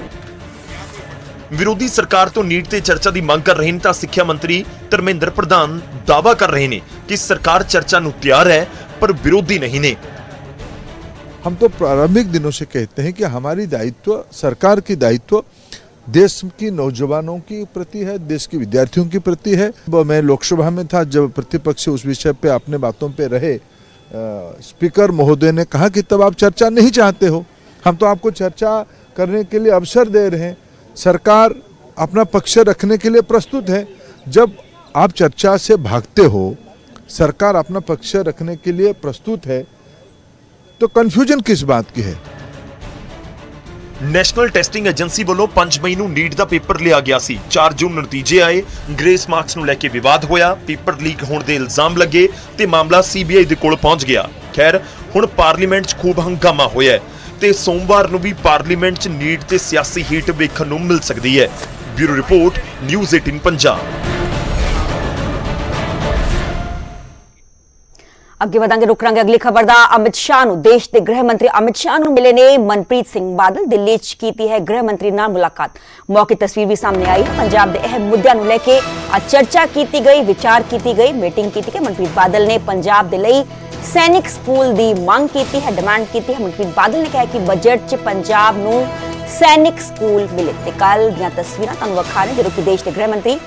ਵਿਰੋਧੀ ਸਰਕਾਰ ਤੋਂ ਨੀਟ ਤੇ ਚਰਚਾ ਦੀ ਮੰਗ ਕਰ ਰਹੇ ਨੇ ਤਾਂ ਸਿੱਖਿਆ ਮੰਤਰੀ ਧਰਮੇਂਦਰ ਪ੍ਰਧਾਨ ਦਾਅਵਾ ਕਰ ਰਹੇ ਨੇ ਕਿ ਸਰਕਾਰ ਚਰਚਾ ਨੂੰ ਤਿਆਰ ਹੈ ਪਰ ਵਿਰੋਧੀ ਨਹੀਂ ਨੇ हम तो प्रारंभिक दिनों से कहते हैं कि हमारी दायित्व सरकार की दायित्व देश की नौजवानों की प्रति है देश के विद्यार्थियों की प्रति है। मैं लोकसभा में था जब प्रतिपक्ष उस विषय पे अपने बातों पे रहे अ, स्पीकर महोदय ने कहा कि तब आप चर्चा नहीं चाहते हो। हम तो आपको चर्चा करने के लिए अवसर दे रहे हैं। सरकार अपना पक्ष रखने के लिए प्रस्तुत है। जब आप चर्चा से भागते हो सरकार अपना पक्ष रखने के लिए प्रस्तुत है तो कंफ्यूजन किस बात की है ਨੈਸ਼ਨਲ ਟੈਸਟਿੰਗ ਏਜੰਸੀ ਵੱਲੋਂ 5 ਮਈ ਨੂੰ ਨੀਟ ਦਾ ਪੇਪਰ ਲਿਆ ਗਿਆ ਸੀ 4 ਜੂਨ ਨਤੀਜੇ ਆਏ ਗ੍ਰੇਸ ਮਾਰਕਸ ਨੂੰ ਲੈ ਕੇ ਵਿਵਾਦ ਹੋਇਆ ਪੇਪਰ ਲੀਕ ਹੋਣ ਦੇ ਇਲਜ਼ਾਮ ਲੱਗੇ ਤੇ ਮਾਮਲਾ ਸੀਬੀਆਈ ਦੇ ਕੋਲ ਪਹੁੰਚ ਗਿਆ ਖੈਰ ਹੁਣ ਪਾਰਲੀਮੈਂਟ 'ਚ ਖੂਬ ਹੰਗਾਮਾ ਹੋਇਆ ਹੈ ਤੇ ਸੋਮਵਾਰ ਨੂੰ ਵੀ ਪਾਰਲੀਮੈਂਟ 'ਚ ਨੀਟ ਤੇ ਸਿਆਸੀ ਹੀਟ ਵੇਖਣ ਨੂੰ ਮਿਲ ਸਕਦੀ ਹੈ ਬਿਊਰੋ ਰਿਪੋਰਟ ਨਿਊਜ਼ 18 ਪੰਜਾਬ ਅੱਗੇ ਵਧਾਂਗੇ ਰੁਕ ਅਗਲੀ ਖਬਰ ਦਾ। ਅਮਿਤ ਸ਼ਾਹ ਨੂੰ ਦੇਸ਼ ਦੇ ਗ੍ਰਹਿ ਮੰਤਰੀ ਅਮਿਤ ਸ਼ਾਹ ਨੂੰ ਮਿਲੇ ਨੇ ਮਨਪ੍ਰੀਤ ਸਿੰਘ ਬਾਦਲ। ਦਿੱਲੀ 'ਚ ਕੀਤੀ ਹੈ ਗ੍ਰਹਿ ਮੰਤਰੀ ਨਾਲ ਮੁਲਾਕਾਤ। ਮੌਕੇ ਤਸਵੀਰ ਵੀ ਸਾਹਮਣੇ ਆਈ। ਹੈ ਪੰਜਾਬ ਦੇ ਅਹਿਮ ਮੁੱਦਿਆਂ ਨੂੰ ਲੈ ਕੇ ਚਰਚਾ ਕੀਤੀ ਗਈ, ਵਿਚਾਰ ਕੀਤੀ ਗਈ, ਮੀਟਿੰਗ ਕੀਤੀ ਗਈ। ਮਨਪ੍ਰੀਤ ਬਾਦਲ ਨੇ ਪੰਜਾਬ ਦੇ ਲਈ ਸੈਨਿਕ ਸਕੂਲ ਦੀ ਮੰਗ ਕੀਤੀ ਹੈ, ਡਿਮਾਂਡ ਕੀਤੀ ਹੈ। ਮਨਪ੍ਰੀਤ ਬਾਦਲ ਨੇ ਕਿਹਾ ਕਿ ਬਜਟ 'ਚ ਪੰਜਾਬ ਨੂੰ ਸੈਨਿਕ ਸਕੂਲ ਮਿਲੇ। ਤੇ ਕੱਲ ਦੀਆਂ ਤਸਵੀਰਾਂ ਤੁਹਾਨੂੰ ਵਿਖਾ ਰਹੇ ਜਦੋਂ ਕਿ ਦੇਸ਼ ਦੇ ਗ੍ਰਹਿ ਮੰਤਰੀ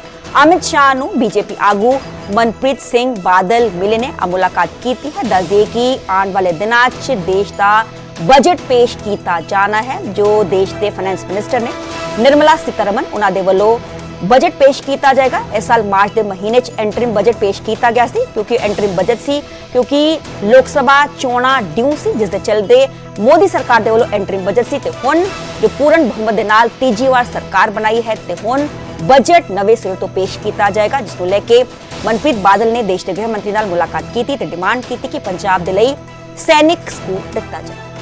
ਅਮਿਤ ਸ਼ਾਹ ਨੂੰ ਬੀਜੇਪੀ ਆਗੂ ਮਨਪ੍ਰੀਤ ਸਿੰਘ ਬਾਦਲ ਮਿਲੇ ਨੇ ਆ ਮੁਲਾਕਾਤ ਕੀਤੀ ਹੈ ਦੱਸਦੇ ਕਿ ਆਉਣ ਵਾਲੇ ਦਿਨਾਂ 'ਚ ਦੇਸ਼ ਦਾ ਬਜਟ ਪੇਸ਼ ਕੀਤਾ ਜਾਣਾ ਹੈ ਜੋ ਦੇਸ਼ ਦੇ ਫਾਈਨੈਂਸ ਮਿਨਿਸਟਰ ਨੇ ਨਿਰਮਲਾ ਸੀਤਾਰਮਨ ਉਹਨਾਂ ਦੇ ਵੱਲੋਂ ਬਜਟ ਪੇਸ਼ ਕੀਤਾ ਜਾਏਗਾ ਇਸ ਸਾਲ ਮਾਰਚ ਦੇ ਮਹੀਨੇ 'ਚ ਐਂਟਰਿਮ ਬਜਟ ਪੇਸ਼ ਕੀਤਾ ਗਿਆ ਸੀ ਕਿਉਂਕਿ ਐਂਟਰਿਮ ਬਜਟ ਸੀ ਕਿਉਂਕਿ ਲੋਕ ਸਭਾ ਚੋਣਾਂ ਡਿਊ ਸੀ ਜਿਸ ਦੇ ਚਲਦੇ ਮੋਦੀ ਸਰਕਾਰ ਦੇ ਵੱਲੋਂ ਐਂਟਰਿਮ ਬਜਟ ਸੀ ਤੇ ਹੁਣ ਜੋ ਪੂਰਨ ਬਹੁਮਤ ਦੇ ਨਾਲ ਤੀਜੀ ਵਾਰ ਸਰਕਾਰ ਬਣਾਈ ਹੈ ਤੇ ਹੁਣ ਬਜਟ ਨਵੇਂ ਸਿਰੇ ਤੋਂ ਪੇਸ਼ ਕੀਤਾ ਜਾਏਗਾ, ਜਿਸ ਨੂੰ ਲੈ ਕੇ ਮਨਪ੍ਰੀਤ ਬਾਦਲ ਨੇ ਦੇਸ਼ ਦੇ ਗ੍ਰਹਿ ਮੰਤਰੀ ਨਾਲ ਮੁਲਾਕਾਤ ਕੀਤੀ ਤੇ ਡਿਮਾਂਡ ਕੀਤੀ ਕਿ ਪੰਜਾਬ ਦੇ ਲਈ ਸੈਨਿਕ ਸਕੂਲ ਦਿੱਤਾ ਜਾਵੇ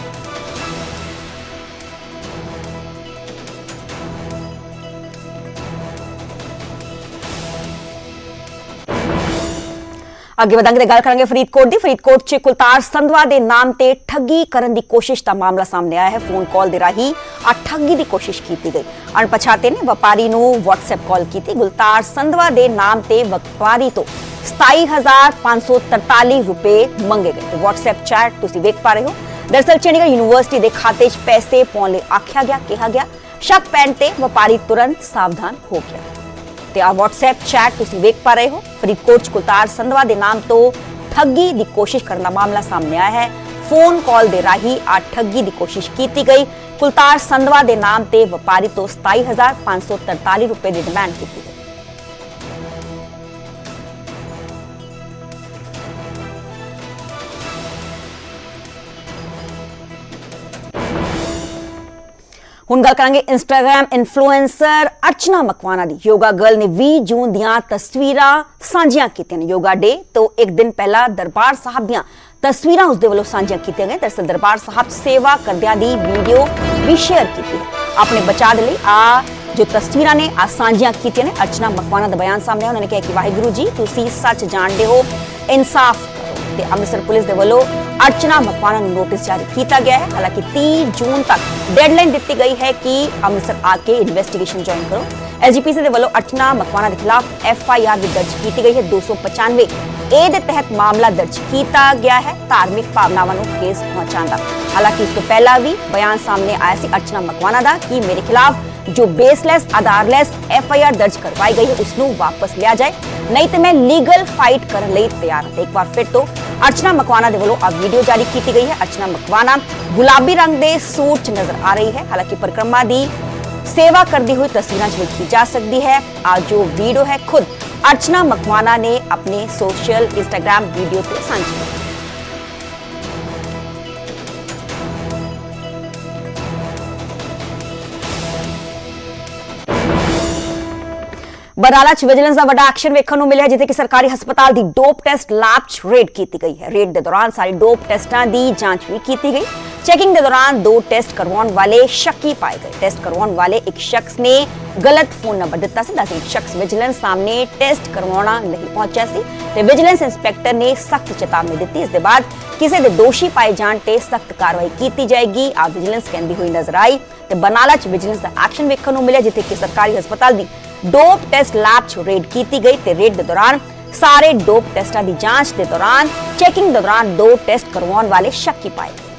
ਅੱਗੇ ਵਧਾਂਗੇ ਤੇ ਗੱਲ ਕਰਾਂਗੇ ਫਰੀਦਕੋਟ ਦੀ। ਫਰੀਦਕੋਟ 'ਚ ਕੁਲਤਾਰ ਸੰਧਵਾ ਦੇ ਨਾਮ ਤੇ ਠੱਗੀ ਕਰਨ ਦੀ ਕੋਸ਼ਿਸ਼ ਦਾ ਮਾਮਲਾ ਸਾਹਮਣੇ ਆਇਆ ਹੈ। ਫੋਨ ਕਾਲ ਦੇ ਰਾਹੀਂ ਆ ਠੱਗੀ ਦੀ ਕੋਸ਼ਿਸ਼ ਕੀਤੀ ਗਈ। ਅਣਪਛਾਤੇ ਨੇ ਵਪਾਰੀ ਨੂੰ WhatsApp ਕਾਲ ਕੀਤੀ। ਗੁਲਤਾਰ ਸੰਧਵਾ ਦੇ ਨਾਮ ਤੇ ਵਪਾਰੀ ਤੋਂ 27543 ਰੁਪਏ ਮੰਗੇ ਗਏ। WhatsApp ਚੈਟ ਤੁਸੀਂ ਵੇਖ ਪਾ ਰਹੇ ਹੋ। ਦਰਸਲ ਚੰਡੀਗੜ੍ਹ ਯੂਨੀਵਰਸਿਟੀ ਦੇ ਖਾਤੇ 'ਚ ਪੈਸੇ ਪਾਉਣ ਲਈ ਆਖਿਆ ਗਿਆ, ਕਿਹਾ ਗਿਆ। ਸ਼ੱਕ ਪੈਣ ਤੇ ਵਪਾਰੀ ਤੁਰੰਤ ਸਾਵਧਾਨ ਹੋ ਗਿਆ। ਤੇ ਆ WhatsApp ਚੈਟ ਤੁਸੀਂ ਵੇਖ ਪਾ ਰਹੇ ਹੋ। ਫਰੀਦਕੋਟ 'ਚ ਕੁਲਤਾਰ ਸੰਧਵਾ ਦੇ ਨਾਮ ਤੋਂ ਠੱਗੀ ਦੀ ਕੋਸ਼ਿਸ਼ ਕਰਨ ਦਾ ਮਾਮਲਾ ਸਾਹਮਣੇ ਆਇਆ ਹੈ। ਫੋਨ ਕਾਲ ਦੇ ਰਾਹੀਂ ਆ ਠੱਗੀ ਦੀ ਕੋਸ਼ਿਸ਼ ਕੀਤੀ ਗਈ। ਕੁਲਤਾਰ ਸੰਧਵਾ ਦੇ ਨਾਮ ਤੇ ਵਪਾਰੀ ਤੋਂ 27543 ਰੁਪਏ ਦੀ ਡਿਮਾਂਡ ਕੀਤੀ ਹੁਣ ਗੱਲ ਕਰਾਂਗੇ ਇੰਸਟਾਗ੍ਰam ਇਨਫਲੂਐਂਸਰ ਅਰਚਨਾ ਮਕਵਾਨਾ ਦੀ। ਯੋਗਾ ਗਰਲ ਨੇ 20 ਜੂਨ ਦੀਆਂ ਤਸਵੀਰਾਂ ਸਾਂਝੀਆਂ ਕੀਤੀਆਂ ਨੇ। ਯੋਗਾ ਡੇ ਤੋਂ ਇੱਕ ਦਿਨ ਪਹਿਲਾਂ ਦਰਬਾਰ ਸਾਹਿਬ ਦੀਆਂ ਤਸਵੀਰਾਂ ਉਸ ਦੇ ਵੱਲੋਂ ਸਾਂਝੀਆਂ ਕੀਤੀਆਂ ਗਈਆਂ। ਦਰਸਲ ਦਰਬਾਰ ਸਾਹਿਬ ਸੇਵਾ ਕਰਦਿਆਂ ਦੀ ਵੀਡੀਓ ਵੀ ਸ਼ੇਅਰ ਕੀਤੀ ਹੈ ਆਪਣੇ ਬਚਾਅ ਦੇ ਲਈ ਆ ਜੋ ਤਸਵੀਰਾਂ ਨੇ, ਆ ਸਾਂਝੀਆਂ ਕੀਤੀਆਂ ਨੇ। ਅਰਚਨਾ ਮਕਵਾਨਾ ਦਾ ਬਿਆਨ ਸਾਹਮਣੇ ਉਹਨਾਂ ਨੇ ਕਿਹਾ ਕਿ ਵਾਹਿਗੁਰੂ ਜੀ, ਤੁਸੀਂ ਸੱਚ ਜਾਣਦੇ ਹੋ। ਇਨਸਾਫ ਤੇ ਅੰਮ੍ਰਿਤਸਰ ਪੁਲਿਸ ਦੇ ਵੱਲੋਂ ਅਰਚਨਾ ਮਕਵਾਨਾ ਨੂੰ ਨੋਟਿਸ ਜਾਰੀ ਕੀਤਾ ਗਿਆ ਹੈ ਹਾਲਾਂਕਿ 30 ਜੂਨ ਤੱਕ ਡੈਡਲਾਈਨ ਦਿੱਤੀ ਗਈ ਹੈ ਕਿ ਅੰਮ੍ਰਿਤਸਰ ਆ ਕੇ ਇਨਵੈਸਟੀਗੇਸ਼ਨ ਜੁਆਇਨ ਕਰੋ ਐਸਜੀਪੀਸੀ ਦੇ ਵੱਲੋਂ ਅਰਚਨਾ ਮਕਵਾਨਾ ਦੇ ਖਿਲਾਫ ਐਫਆਈਆਰ ਵੀ ਦਰਜ ਕੀਤੀ ਗਈ ਹੈ 295 ਏ ਦੇ ਤਹਿਤ ਮਾਮਲਾ ਦਰਜ ਕੀਤਾ ਗਿਆ ਹੈ ਧਾਰਮਿਕ ਭਾਵਨਾਵਾਂ ਨੂੰ ਠੇਸ ਪਹੁੰਚਾਉਣ ਦਾ ਹਾਲਾਂਕਿ ਇਸ ਤੋਂ ਪਹਿਲਾਂ ਵੀ ਬਿਆਨ ਸਾਹਮਣੇ ਆਇਆ ਸੀ ਅਰਚਨਾ ਮਕਵਾਨਾ ਦਾ ਕਿ ਮੇਰੇ ਖਿਲਾਫ ਜੋ ਬੇਸਲੈਸ ਆਧਾਰਲੈਸ ਐਫਆਈਆਰ ਦਰਜ ਕਰਵਾਈ ਗਈ ਹੈ ਉਸ ਨੂੰ ਵਾਪਸ ਲਿਆ ਜਾਏ ਨਹੀਂ ਤੇ ਮੈਂ ਲੀਗਲ ਫਾਈਟ ਕਰਨ ਲਈ ਤਿਆਰ ਹਾਂ ਤੇ ਇੱਕ ਵਾਰ ਫਿਰ ਤੋਂ ਅਰਚਨਾ ਮਕਵਾਨਾ ਦੇ ਵੱਲੋਂ ਆ ਵੀਡੀਓ ਜਾਰੀ ਕੀਤੀ ਗਈ ਹੈ। ਅਰਚਨਾ ਮਕਵਾਨਾ ਗੁਲਾਬੀ ਰੰਗ ਦੇ ਸੂਟ 'ਚ ਨਜ਼ਰ ਆ ਰਹੀ ਹੈ। ਹਾਲਾਂਕਿ ਪਰਿਕਰਮਾ ਦੀ ਸੇਵਾ ਕਰਦੀ ਹੋਈ ਤਸਵੀਰਾਂ 'ਚ ਵੇਖੀ ਜਾ ਸਕਦੀ ਹੈ। ਆ ਜੋ ਵੀਡੀਓ ਹੈ, ਖੁਦ ਅਰਚਨਾ ਮਕਵਾਨਾ ਨੇ ਆਪਣੇ ਸੋਸ਼ਲ ਇੰਸਟਾਗ੍ਰam ਵੀਡੀਓ ਤੇ ਸਾਂਝੀ ਕੀਤੀ। ਬਰਾਲਾ ਚ ਵਿਜੀਲੈਂਸ ਦਾ ਵੱਡਾ ਐਕਸ਼ਨ ਵੇਖਣ ਨੂੰ ਮਿਲਿਆ, ਜਿੱਥੇ ਕਿ ਸਰਕਾਰੀ ਹਸਪਤਾਲ ਦੀ ਡੋਪ ਟੈਸਟ ਲੈਬ ਚ ਰੇਡ ਕੀਤੀ ਗਈ ਹੈ। ਰੇਡ ਦੇ ਦੌਰਾਨ ਸਾਰੀ ਡੋਪ ਟੈਸਟਾਂ ਦੀ ਜਾਂਚ ਵੀ ਕੀਤੀ ਗਈ। ਚੈਕਿੰਗ ਦੇ ਦੌਰਾਨ ਦੋ ਟੈਸਟ ਕਰਵਾਉਣ ਵਾਲੇ ਸ਼ੱਕੀ ਪਾਏ ਗਏ। ਟੈਸਟ ਕਰਵਾਉਣ ਵਾਲੇ ਇੱਕ ਸ਼ਖਸ ਨੇ ਗਲਤ ਫੋਨ ਨੰਬਰ ਦਿੱਤਾ ਸੀ, ਦੱਸ ਸ਼ਖਸ ਵਿਜੀਲੈਂਸ ਸਾਹਮਣੇ ਟੈਸਟ ਕਰਵਾਉਣਾ ਨਹੀਂ ਪਹੁੰਚਿਆ ਸੀ ਤੇ ਵਿਜੀਲੈਂਸ ਇੰਸਪੈਕਟਰ ਨੇ ਸਖਤ ਚੇਤਾਵਨੀ ਦਿੱਤੀ। ਇਸ ਦੇ ਬਾਅਦ ਕਿਸੇ ਦੇ ਦੋਸ਼ੀ ਪਾਏ ਜਾਣ ਤੇ ਸਖਤ ਕਾਰਵਾਈ ਕੀਤੀ ਜਾਏਗੀ। ਆ ਵਿਜੀਲੈਂਸ ਕਹਿੰਦੀ ਹੋਈ ਨਜ਼ਰ ਆਈ ਤੇ ਬਨਾਲਾ ਚ ਵਿਜੀਲੈਂਸ ਦਾ ਐਕਸ਼ਨ ਵੇਖਣ ਨੂੰ ਮਿਲਿਆ, ਜਿੱਥੇ ਕਿ ਸਰਕਾਰੀ ਹਸਪਤਾਲ ਦੀ ਡੋਪ ਟੈਸਟ ਲੈਬ 'ਚ ਰੇਡ ਕੀਤੀ ਗਈ ਤੇ ਰੇਡ ਦੇ ਦੌਰਾਨ ਸਾਰੇ ਡੋਪ ਟੈਸਟਾਂ ਦੀ ਜਾਂਚ ਦੇ ਦੌਰਾਨ ਚੈਕਿੰਗ ਦੇ ਦੌਰਾਨ ਦੋ ਟੈਸਟ ਕਰਵਾਉਣ ਵਾਲੇ ਸ਼ੱਕੀ ਪਾਏ ਗਏ।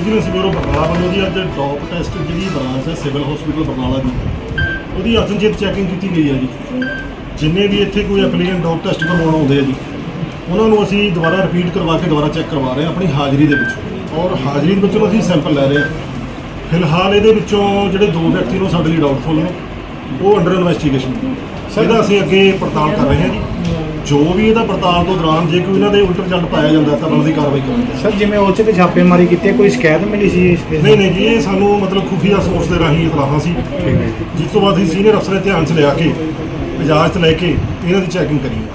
ਵਿਜੀਲੈਂਸ ਬਿਊਰੋ ਬਰਨਾਲਾ ਵੱਲੋਂ ਦੀ ਅੱਜ ਡੌਪ ਟੈਸਟ ਜਿਹੜੀ ਬ੍ਰਾਂਚ ਹੈ ਸਿਵਲ ਹਸਪੀਟਲ ਬਰਨਾਲਾ ਦੀ, ਉਹਦੀ ਅਚਨਚੇਤ ਚੈਕਿੰਗ ਕੀਤੀ ਗਈ ਹੈ ਜੀ। ਜਿੰਨੇ ਵੀ ਇੱਥੇ ਕੋਈ ਐਪਲੀਕੈਂਟ ਡੌਪ ਟੈਸਟ ਕਰਵਾਉਣ ਆਉਂਦੇ ਆ ਜੀ, ਉਹਨਾਂ ਨੂੰ ਅਸੀਂ ਦੁਬਾਰਾ ਰਿਪੀਟ ਕਰਵਾ ਕੇ ਦੁਬਾਰਾ ਚੈੱਕ ਕਰਵਾ ਰਹੇ ਹਾਂ ਆਪਣੀ ਹਾਜ਼ਰੀ ਦੇ ਵਿੱਚ। ਔਰ ਹਾਜ਼ਰੀ ਦੇ ਵਿੱਚੋਂ ਅਸੀਂ ਸੈਂਪਲ ਲੈ ਰਹੇ ਹਾਂ। ਫਿਲਹਾਲ ਇਹਦੇ ਵਿੱਚੋਂ ਜਿਹੜੇ ਦੋ ਵਿਅਕਤੀ ਨੂੰ ਸਾਡੇ ਲਈ ਡਾਊਟਫੁਲ ਨੇ, ਉਹ ਅੰਡਰ ਇਨਵੈਸਟੀਗੇਸ਼ਨ ਇਹਦਾ ਅਸੀਂ ਅੱਗੇ ਪੜਤਾਲ ਕਰ ਰਹੇ ਹਾਂ ਜੀ। ਜੋ ਵੀ ਇਹਦਾ ਪੜਤਾਲ ਤੋਂ ਦੌਰਾਨ ਜੇ ਕੋਈ ਇਹਨਾਂ ਦੇ ਉਲਟ ਰਿਜ਼ਲਟ ਪਾਇਆ ਜਾਂਦਾ ਤਾਂ ਉਹਦੀ ਕਾਰਵਾਈ ਕਰਾਂਗੇ। ਸਰ ਜਿਵੇਂ ਉਹ 'ਚ ਤੇ ਛਾਪੇਮਾਰੀ ਕੀਤੀ ਹੈ, ਕੋਈ ਸ਼ਿਕਾਇਤ ਮਿਲੀ ਸੀ ਇਸ ਕੇਸ ਨਹੀਂ ਨਹੀਂ ਜੀ ਇਹ ਸਾਨੂੰ ਮਤਲਬ ਖੁਫੀਆ ਸੋਰਸ ਦੇ ਰਾਹੀਂ ਇਤਲਾਹਾਂ ਸੀ। ਜਿਸ ਤੋਂ ਬਾਅਦ ਅਸੀਂ ਸੀਨੀਅਰ ਅਫਸਰ ਦੇ ਧਿਆਨ 'ਚ ਲਿਆ ਕੇ ਇਜਾਜ਼ਤ ਲੈ ਕੇ ਇਹਨਾਂ ਦੀ ਚੈਕਿੰਗ ਕਰੀ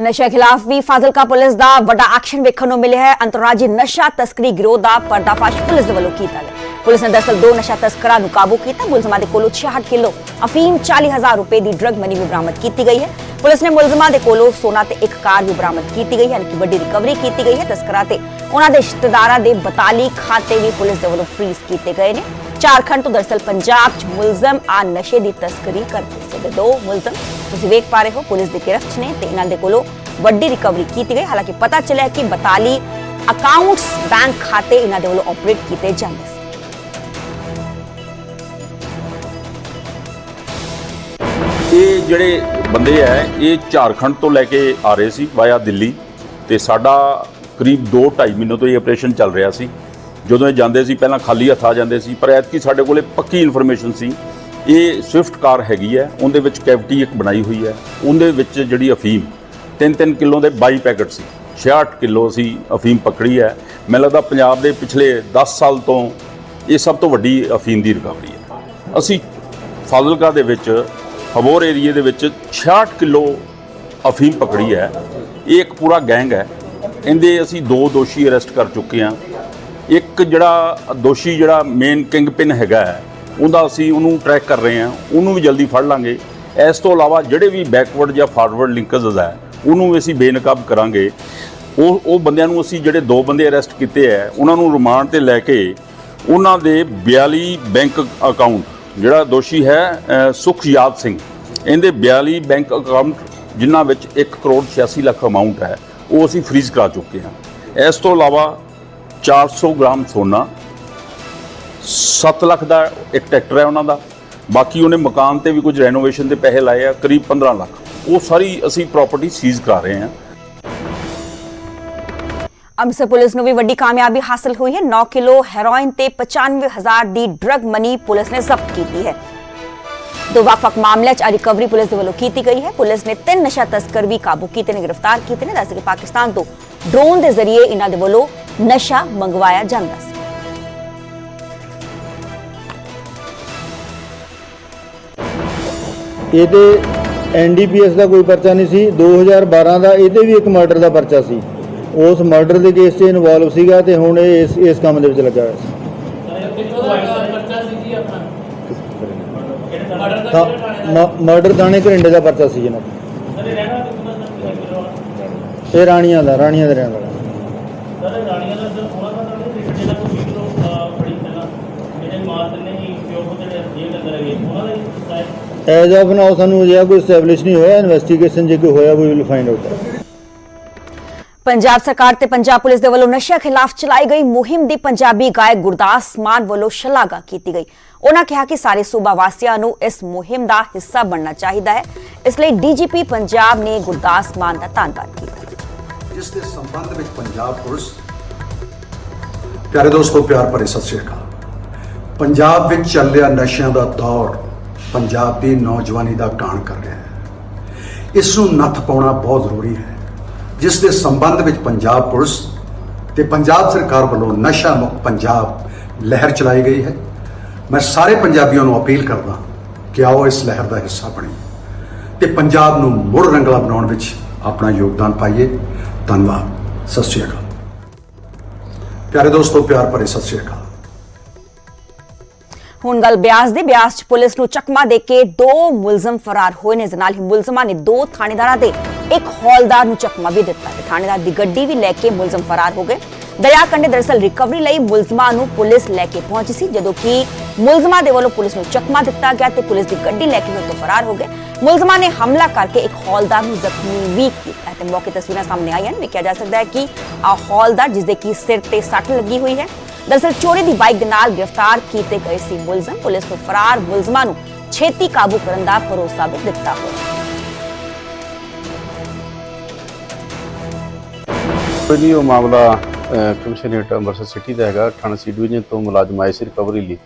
ਨਸ਼ਾ ਖਿਲਾਫ ਵੀ ਫਾਜ਼ਿਲਕਾ ਪੁਲਿਸ ਦਾ ਵੱਡਾ ਐਕਸ਼ਨ ਵੇਖਣ ਨੂੰ ਮਿਲਿਆ ਹੈ। ਅੰਤਰਰਾਜੀ ਨਸ਼ਾ ਤਸਕਰੀ ਗਿਰੋਹ ਦਾ ਪਰਦਾਫਾਸ਼ ਪੁਲਿਸ ਦੇ ਵੱਲੋਂ ਕੀਤਾ ਗਿਆ। ਪੁਲਿਸ ਨੇ ਦਰਸਲ ਦੋ ਨਸ਼ਾ ਤਸਕਰਾਂ ਨੂੰ ਕਾਬੂ ਕੀਤਾ। ਮੁਲਜ਼ਮਾਂ ਦੇ ਕੋਲੋਂ 66 ਕਿਲੋ ਅਫੀਮ 40000 ਰੁਪਏ ਦੀ ਡਰਗ ਮਨੀ ਵੀ ਬਰਾਮਦ ਕੀਤੀ ਗਈ ਹੈ। ਪੁਲਿਸ ਨੇ ਮੁਲਜ਼ਮਾਂ ਦੇ ਕੋਲੋਂ ਸੋਨਾ ਤੇ ਇੱਕ ਕਾਰ ਵੀ ਬਰਾਮਦ ਕੀਤੀ ਗਈ ਹੈ ਕਿ ਵੱਡੀ ਰਿਕਵਰੀ ਕੀਤੀ ਗਈ ਹੈ। ਤਸਕਰਾਂ ਤੇ ਉਹਨਾਂ ਦੇ ਰਿਸ਼ਤੇਦਾਰਾਂ ਦੇ 42 ਖਾਤੇ ਵੀ ਪੁਲਿਸ ਦੇ ਵੱਲੋਂ ਫ੍ਰੀਜ਼ ਕੀਤੇ ਗਏ ਨੇ। ਝਾਰਖੰਡ ਤੋਂ ਦਰਸਲ ਪੰਜਾਬ 'ਚ ਮੁਲਜ਼ਮ ਆ ਨਸ਼ੇ ਦੀ ਤਸਕਰੀ ਕਰਦੇ ਸੀ ਤੇ ਦੋ ਮੁਲਜ਼ਮ ਤੁਸੀਂ ਵੇਖ ਪਾ ਰਹੇ ਹੋ, ਪੁਲਿਸ ਦੇ ਗ੍ਰਿਫ਼ਤ ਨੇ ਤੇ ਇਹਨਾਂ ਦੇ ਕੋਲੋਂ ਵੱਡੀ ਰਿਕਵਰੀ ਕੀਤੀ ਗਈ। ਹਾਲਾਂਕਿ ਪਤਾ ਚੱਲਿਆ ਕਿ 42 ਅਕਾਊਂਟਸ ਬੈਂਕ ਖਾਤੇ ਇਹਨਾਂ ਦੇ ਵੱਲੋਂ ਆਪਰੇਟ ਕੀਤੇ ਜਾਂਦੇ ਇਹ ਜਿਹੜੇ ਬੰਦੇ ਆ, ਇਹ ਝਾਰਖੰਡ ਤੋਂ ਲੈ ਕੇ ਆ ਰਹੇ ਸੀ ਵਾਇਆ ਦਿੱਲੀ ਤੇ ਸਾਡਾ ਕਰੀਬ 2.5 ਮਹੀਨੇ ਤੋਂ ਇਹ ਆਪਰੇਸ਼ਨ ਚੱਲ ਰਿਹਾ ਸੀ। ਜਦੋਂ ਇਹ ਜਾਂਦੇ ਸੀ, ਪਹਿਲਾਂ ਖਾਲੀ ਹੱਥ ਆ ਜਾਂਦੇ ਸੀ, ਪਰ ਐਤਕੀ ਸਾਡੇ ਕੋਲੇ ਪੱਕੀ ਇਨਫੋਰਮੇਸ਼ਨ ਸੀ। ਇਹ ਸਵਿਫਟ ਕਾਰ ਹੈਗੀ ਹੈ ਉਹਦੇ ਵਿੱਚ ਕੈਵਿਟੀ ਇੱਕ ਬਣਾਈ ਹੋਈ ਹੈ ਉਹਦੇ ਵਿੱਚ ਜਿਹੜੀ ਅਫੀਮ 3-3 ਕਿਲੋ ਦੇ 22 ਪੈਕਟ ਸੀ। 66 ਕਿਲੋ ਅਸੀਂ ਅਫੀਮ ਪਕੜੀ ਹੈ ਮੈਨੂੰ ਲੱਗਦਾ ਪੰਜਾਬ ਦੇ ਪਿਛਲੇ 10 ਸਾਲ ਤੋਂ ਇਹ ਸਭ ਤੋਂ ਵੱਡੀ ਅਫੀਮ ਦੀ ਰਿਕਵਰੀ ਹੈ ਅਸੀਂ ਫਾਜ਼ਿਲਕਾ ਦੇ ਵਿੱਚ ਹਬੋਰ ਏਰੀਏ ਦੇ ਵਿੱਚ 66 ਕਿਲੋ ਅਫੀਮ ਪਕੜੀ ਹੈ। ਇਹ ਇੱਕ ਪੂਰਾ ਗੈਂਗ ਹੈ। ਇਹਦੇ ਅਸੀਂ ਦੋ ਦੋਸ਼ੀ ਅਰੈਸਟ ਕਰ ਚੁੱਕੇ ਹਾਂ। ਇੱਕ ਜਿਹੜਾ ਦੋਸ਼ੀ ਜਿਹੜਾ ਮੇਨ ਕਿੰਗ ਪਿਨ ਹੈਗਾ ਹੈ, ਉਹਦਾ ਅਸੀਂ ਉਹਨੂੰ ਟਰੈਕ ਕਰ ਰਹੇ ਹਾਂ। ਉਹਨੂੰ ਵੀ ਜਲਦੀ ਫੜ ਲਾਂਗੇ। ਇਸ ਤੋਂ ਇਲਾਵਾ ਜਿਹੜੇ ਵੀ ਬੈਕਵਰਡ ਜਾਂ ਫਾਰਵਰਡ ਲਿੰਕਸ ਹੈ ਉਹਨੂੰ ਵੀ ਅਸੀਂ ਬੇਨਕਾਬ ਕਰਾਂਗੇ। ਉਹ ਉਹ ਬੰਦਿਆਂ ਨੂੰ ਅਸੀਂ ਜਿਹੜੇ ਦੋ ਬੰਦੇ ਅਰੈਸਟ ਕੀਤੇ ਹੈ ਉਹਨਾਂ ਨੂੰ ਰਿਮਾਂਡ ਤੇ ਲੈ ਕੇ ਉਹਨਾਂ ਦੇ 42 ਬੈਂਕ ਅਕਾਊਂਟ ਜਿਹੜਾ ਦੋਸ਼ੀ ਹੈ ਅ, ਸੁਖਯਾਦ ਸਿੰਘ। ਇਹਦੇ 42 ਬੈਂਕ ਅਕਾਊਂਟ ਜਿਨ੍ਹਾਂ ਵਿੱਚ 1 ਕਰੋੜ 86 ਲੱਖ ਅਮਾਉਂਟ ਹੈ ਉਹ ਅਸੀਂ ਫ੍ਰੀਜ਼ ਕਰਾ ਚੁੱਕੇ ਹਾਂ। ਇਸ ਤੋਂ ਇਲਾਵਾ 400 ਗ੍ਰਾਮ ਸੋਨਾ 7 ਲੱਖ ਦਾ ਇੱਕ ਟਰੈਕਟਰ ਹੈ ਉਹਨਾਂ ਦਾ। ਬਾਕੀ ਉਹਨੇ ਮਕਾਨ ਤੇ ਵੀ ਕੁਝ ਰੈਨੋਵੇਸ਼ਨ ਦੇ ਪੈਸੇ ਲਾਏ ਆ ਕਰੀਬ 15 ਲੱਖ। ਉਹ ਸਾਰੀ ਅਸੀਂ ਪ੍ਰਾਪਰਟੀ ਸੀਜ਼ ਕਰਾ ਰਹੇ ਹਾਂ। ਅੰਮ੍ਰਿਤਸਰ ਪੁਲਿਸ ਨੂੰ ਵੀ ਵੱਡੀ ਕਾਮਯਾਬੀ ਹਾਸਲ ਹੋਈ ਹੈ। 9 ਕਿਲੋ ਹੈਰੋਇਨ ਤੇ 95000 ਦੀ ਡਰਗ ਮਨੀ ਪੁਲਿਸ ਨੇ ਜ਼ਬਤ ਕੀਤੀ ਹੈ। ਦੋ ਵੱਖ-ਵੱਖ 'ਚ ਰਿਕਵਰੀ ਪੁਲਿਸ ਦੇ ਵੱਲੋਂ ਕੀਤੀ ਗਈ ਹੈ। ਪੁਲਿਸ ਨੇ ਤਿੰਨ ਨਸ਼ਾ ਤਸਕਰ ਵੀ ਕਾਬੂ ਕੀਤੇ ਨੇ, ਗ੍ਰਿਫਤਾਰ ਕੀਤੇ ਨੇ। ਦੱਸ ਕਿ ਪਾਕਿਸਤਾਨ ਤੋਂ ਡਰੋਨ ਦੇ ਜ਼ਰੀਏ ਇਹਨਾਂ ਦੇ ਵੱਲੋਂ ਨਸ਼ਾ ਮੰਗਵਾਇਆ ਜਾਂਦਾ ਸੀ। ਇਹਦੇ ਐਨਡੀਪੀਐਸ ਦਾ ਕੋਈ ਪਰਚਾ ਨਹੀਂ ਸੀ। 2012 ਦਾ ਇਹਦੇ ਵੀ ਇੱਕ ਮਰਡਰ ਦਾ ਪਰਚਾ ਸੀ। ਉਸ ਮਰਡਰ ਦੇ ਕੇਸ 'ਚ ਇਨਵੋਲਵ ਸੀਗਾ ਤੇ ਹੁਣ ਇਹ ਇਸ ਇਸ ਕੰਮ ਦੇ ਵਿੱਚ ਲੱਗਾ ਹੋਇਆ ਸੀ। ਮਰਡਰ ਦਾਣੇ ਘਰਿੰਡੇ ਦਾ ਪਰਚਾ ਸੀ ਜਨਾਬ ਇਹ ਰਾਣੀਆਂ ਦਾ ਰਾਣੀਆਂ ਦਾ ਰਹਿਣ ਵਾਲਾ। ਐਜ਼ ਆਫ ਨਾਓ ਸਾਨੂੰ ਅਜਿਹਾ ਕੋਈ ਸਟੈਬਲਿਸ਼ ਨਹੀਂ ਹੋਇਆ ਇਨਵੈਸਟੀਗੇਸ਼ਨ ਜੇ ਕੋਈ ਹੋਇਆ we will find out Punjab ਸਰਕਾਰ ਤੇ ਪੰਜਾਬ ਪੁਲਿਸ ਦੇ ਵੱਲੋਂ ਨਸ਼ਿਆਂ ਖਿਲਾਫ ਚਲਾਈ ਗਈ ਮੁਹਿੰਮ ਦੀ ਪੰਜਾਬੀ ਗਾਇਕ ਗੁਰਦਾਸ ਮਾਨ ਵੱਲੋਂ ਸ਼ਲਾਘਾ ਕੀਤੀ ਗਈ। ਉਹਨਾਂ ਕਿਹਾ ਕਿ ਸਾਰੇ ਸੂਬਾ ਵਾਸੀਆਂ ਨੂੰ ਇਸ ਮੁਹਿੰਮ ਦਾ ਹਿੱਸਾ ਬਣਨਾ ਚਾਹੀਦਾ ਹੈ। ਇਸ ਲਈ ਡੀਜੀਪੀ ਪੰਜਾਬ ਨੇ ਗੁਰਦਾਸ ਮਾਨ ਦਾ ਧੰਨਵਾਦ ਕੀਤਾ। ਜਿਸ ਦੇ ਸੰਬੰਧ ਵਿੱਚ ਪੰਜਾਬ ਪੁਲਿਸ, ਪਿਆਰੇ ਦੋਸਤੋ, ਪਿਆਰ ਭਰੇ ਸਤਿ ਸ਼੍ਰੀ ਅਕਾਲ। ਪੰਜਾਬ ਵਿੱਚ ਚੱਲ ਰਿਹਾ ਨਸ਼ਿਆਂ ਦਾ ਦੌਰ ਪੰਜਾਬ ਦੀ ਨੌਜਵਾਨੀ ਦਾ ਕਾਣ ਕਰ ਰਿਹਾ ਹੈ। ਇਸ ਨੂੰ ਨੱਥ ਪਾਉਣਾ ਬਹੁਤ ਜ਼ਰੂਰੀ ਹੈ। ਜਿਸ ਦੇ ਸੰਬੰਧ ਵਿੱਚ ਪੰਜਾਬ ਪੁਲਿਸ ਤੇ ਪੰਜਾਬ ਸਰਕਾਰ ਵੱਲੋਂ ਨਸ਼ਾ ਮੁਕਤ ਪੰਜਾਬ ਲਹਿਰ ਚਲਾਈ ਗਈ ਹੈ। ਮੈਂ ਸਾਰੇ ਪੰਜਾਬੀਆਂ ਨੂੰ ਅਪੀਲ ਕਰਦਾ ਕਿ ਆਓ ਇਸ ਲਹਿਰ ਦਾ ਹਿੱਸਾ ਬਣੀਏ ਤੇ ਪੰਜਾਬ ਨੂੰ ਮੁੜ ਰੰਗਲਾ ਬਣਾਉਣ ਵਿੱਚ ਆਪਣਾ ਯੋਗਦਾਨ ਪਾਈਏ। ਧੰਨਵਾਦ। ਸਤਿ ਸ਼੍ਰੀ ਅਕਾਲ। ਪਿਆਰੇ ਦੋਸਤੋ, ਪਿਆਰ ਭਰੇ ਸਤਿ ਸ਼੍ਰੀ ਅਕਾਲ। ਹੁਣ ਗੱਲ ਬਿਆਸ ਦੀ। ਬਿਆਸ 'ਚ ਪੁਲਿਸ ਨੂੰ ਚਕਮਾ ਦੇ ਕੇ ਦੋ ਮੁਲਜ਼ਮ ਫਰਾਰ ਹੋਏ ਨੇ। ਇਸ ਹੀ ਮੁਲਜ਼ਮਾਂ ਨੇ ਦੋ ਥਾਣੇਦਾਰਾਂ ਦੇ ਇੱਕ ਹੌਲਦਾਰ ਨੂੰ ਚਕਮਾ ਵੀ ਦਿੱਤਾ। ਤੇ ਥਾਣੇਦਾਰ ਦੀ ਗੱਡੀ ਵੀ ਲੈ ਕੇ ਮੁਲਜ਼ਮ ਫਰਾਰ ਹੋ ਗਏ। ਦਰਿਆ ਕੰਢੇ ਰਿਕਵਰੀ ਲਈ ਮੁਲਜ਼ਮਾਂ ਨੂੰ ਪੁਲਿਸ ਲੈ ਕੇ ਪਹੁੰਚੀ ਸੀ, ਜਦੋਂ ਕਿ ਮੁਲਜ਼ਮਾਂ ਦੇ ਵੱਲੋਂ ਪੁਲਿਸ ਨੂੰ ਚਕਮਾ ਦਿੱਤਾ ਗਿਆ ਤੇ ਪੁਲਿਸ ਦੀ ਗੱਡੀ ਲੈ ਕੇ ਉਹ ਤੋਂ ਫਰਾਰ ਹੋ ਗਏ। ਮੁਲਜ਼ਮਾਂ ਨੇ ਹਮਲਾ ਕਰਕੇ ਇੱਕ ਹੌਲਦਾਰ ਨੂੰ ਜ਼ਖਮੀ ਵੀ ਕੀਤਾ ਤੇ ਮੌਕੇ ਤਸਵੀਰਾਂ ਸਾਹਮਣੇ ਆਈਆਂ ਨੇ। ਵੇਖਿਆ ਜਾ ਸਕਦਾ ਹੈ ਕਿ ਆ ਹੌਲਦਾਰ ਜਿਸ ਦੇ ਕੀ ਸਿਰ ਤੇ ਸੱਟ ਲੱਗੀ ਹੋਈ ਹੈ, ਦਰਅਸਲ ਚੋਰੀ ਦੀ ਬਾਈਕ ਦੇ ਨਾਲ ਗ੍ਰਿਫਤਾਰ ਕੀਤੇ ਗਏ ਸੀ ਮੁਲਜ਼ਮ। ਪੁਲਿਸ ਨੂੰ ਫਰਾਰ ਮੁਲਜ਼ਮਾਂ ਨੂੰ ਛੇਤੀ ਕਾਬੂ ਕਰਨ ਦਾ ਭਰੋਸਾ ਵੀ ਦਿੱਤਾ ਹੋਇਆ। ਕੋਈ ਨਹੀਂ ਉਹ ਮਾਮਲਾ ਕਮਿਸ਼ਨਰੇਟ ਅੰਮ੍ਰਿਤਸਰ ਸਿਟੀ ਦਾ ਹੈਗਾ ਥਾਣਾ ਸੀ ਡਿਵੀਜ਼ਨ ਤੋਂ ਮੁਲਾਜ਼ਮ ਆਏ ਸੀ ਰਿਕਵਰੀ ਲਈ।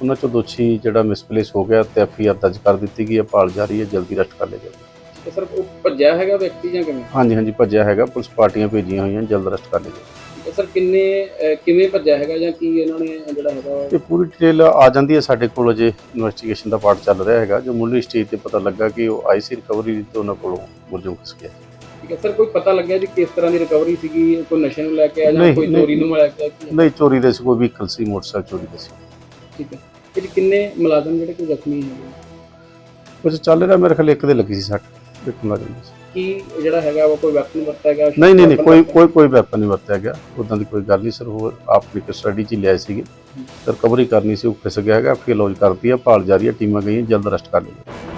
ਉਹਨਾਂ ਚੋਂ ਦੋਸ਼ੀ ਜਿਹੜਾ ਮਿਸਪਲੇਸ ਹੋ ਗਿਆ ਤੇ ਐਫਆਈਆਰ ਦਰਜ ਕਰ ਦਿੱਤੀ ਗਈ ਹੈ ਭਾਲ ਜਾਰੀ ਹੈ ਜਲਦੀ ਅਰੈਸਟ ਕਰ ਲਿਆ ਜਾਵੇਗਾ ਸਰ ਉਹ ਭੱਜਿਆ ਹੈਗਾ ਵਿਅਕਤੀ ਜਾਂ ਕਿਵੇਂ? ਹਾਂਜੀ ਹਾਂਜੀ ਭੱਜਿਆ ਹੈਗਾ ਪੁਲਿਸ ਪਾਰਟੀਆਂ ਭੇਜੀਆਂ ਹੋਈਆਂ ਜਲਦ ਅਰੈਸਟ ਕਰ ਲਿਆ ਜਾਵੇਗਾ ਸਰ ਕਿੰਨੇ ਕਿਵੇਂ ਭੱਜਿਆ ਹੈਗਾ ਜਾਂ ਕੀ ਇਹਨਾਂ ਨੇ ਜਿਹੜਾ ਹੈਗਾ ਇਹ ਪੂਰੀ ਡਿਟੇਲ ਆ ਜਾਂਦੀ ਹੈ ਸਾਡੇ ਕੋਲ ਅਜੇ ਇਨਵੈਸਟੀਗੇਸ਼ਨ ਦਾ ਪਾਰਟ ਚੱਲ ਰਿਹਾ ਹੈਗਾ। ਜੋ ਮੁੱਢਲੀ ਸਟੇਜ ਤੇ ਪਤਾ ਲੱਗਾ ਕਿ ਉਹ ਆਈ ਸੀ ਰਿਕਵਰੀ ਤੇ ਉਹਨਾਂ ਕੋਲੋਂ ਮੁਲਜ਼ਮ ਖਸ ਗਿਆ। ਠੀਕ ਹੈ। ਸਰ ਕੋਈ ਪਤਾ ਲੱਗਿਆ ਜੀ ਕਿਸ ਤਰ੍ਹਾਂ ਦੀ ਰਿਕਵਰੀ ਸੀਗੀ? ਕੋਈ ਨਸ਼ੇ ਨੂੰ ਲੈ ਕੇ ਜਾਂ ਨਹੀਂ, ਕੋਈ ਨਹੀਂ। ਚੋਰੀ ਨੂੰ ਲੈ ਕੇ ਆਇਆ? ਕੀ ਹੈ? ਨਹੀਂ ਚੋਰੀ ਦੇ ਸੀ ਕੋਈ ਵਹੀਕਲ ਸੀ ਮੋਟਰਸਾਈਕਲ ਚੋਰੀ ਦਾ ਸੀ। ਠੀਕ ਹੈ। ਇਹ 'ਚ ਕਿੰਨੇ ਮੁਲਾਜ਼ਮ ਜਿਹੜੇ ਕੋਈ ਜ਼ਖਮੀ ਹੈਗੇ ਕੁਝ ਚੱਲ ਰਿਹਾ ਮੇਰੇ ਖਿਆਲ ਇੱਕ ਦੇ ਲੱਗੀ ਸੀ ਸੱਟ ਇੱਕ ਮੁਲਾਜ਼ਮ ਦੀ ਸੀ। ਕੀ ਜਿਹੜਾ ਹੈਗਾ ਉਹ ਕੋਈ ਵੈਪਨ ਵਰਤਿਆ ਗਿਆ? ਨਹੀਂ ਨਹੀਂ ਨਹੀਂ ਕੋਈ? ਕੋਈ ਕੋਈ ਵੈਪਨ ਨਹੀਂ ਵਰਤਿਆ ਗਿਆ। ਉਦਾਂ ਦੀ ਕੋਈ ਗੱਲ ਨਹੀਂ ਸਰ ਹੋਰ ਆਪਣੀ ਕਸਟਡੀ 'ਚ ਹੀ ਲਿਆਏ ਸੀਗੇ। ਰਿਕਵਰੀ ਕਰਨੀ ਸੀ ਉਹ ਫਿਸ ਗਿਆ ਹੈਗਾ ਫਿਰ ਲੌਜ ਕਰਤੀ ਹੈ ਭਾਲ ਜਾਰੀ ਹੈ ਟੀਮਾਂ ਗਈਆਂ ਜਲਦ ਅਰੈਸਟ ਕਰ ਲਈਆਂ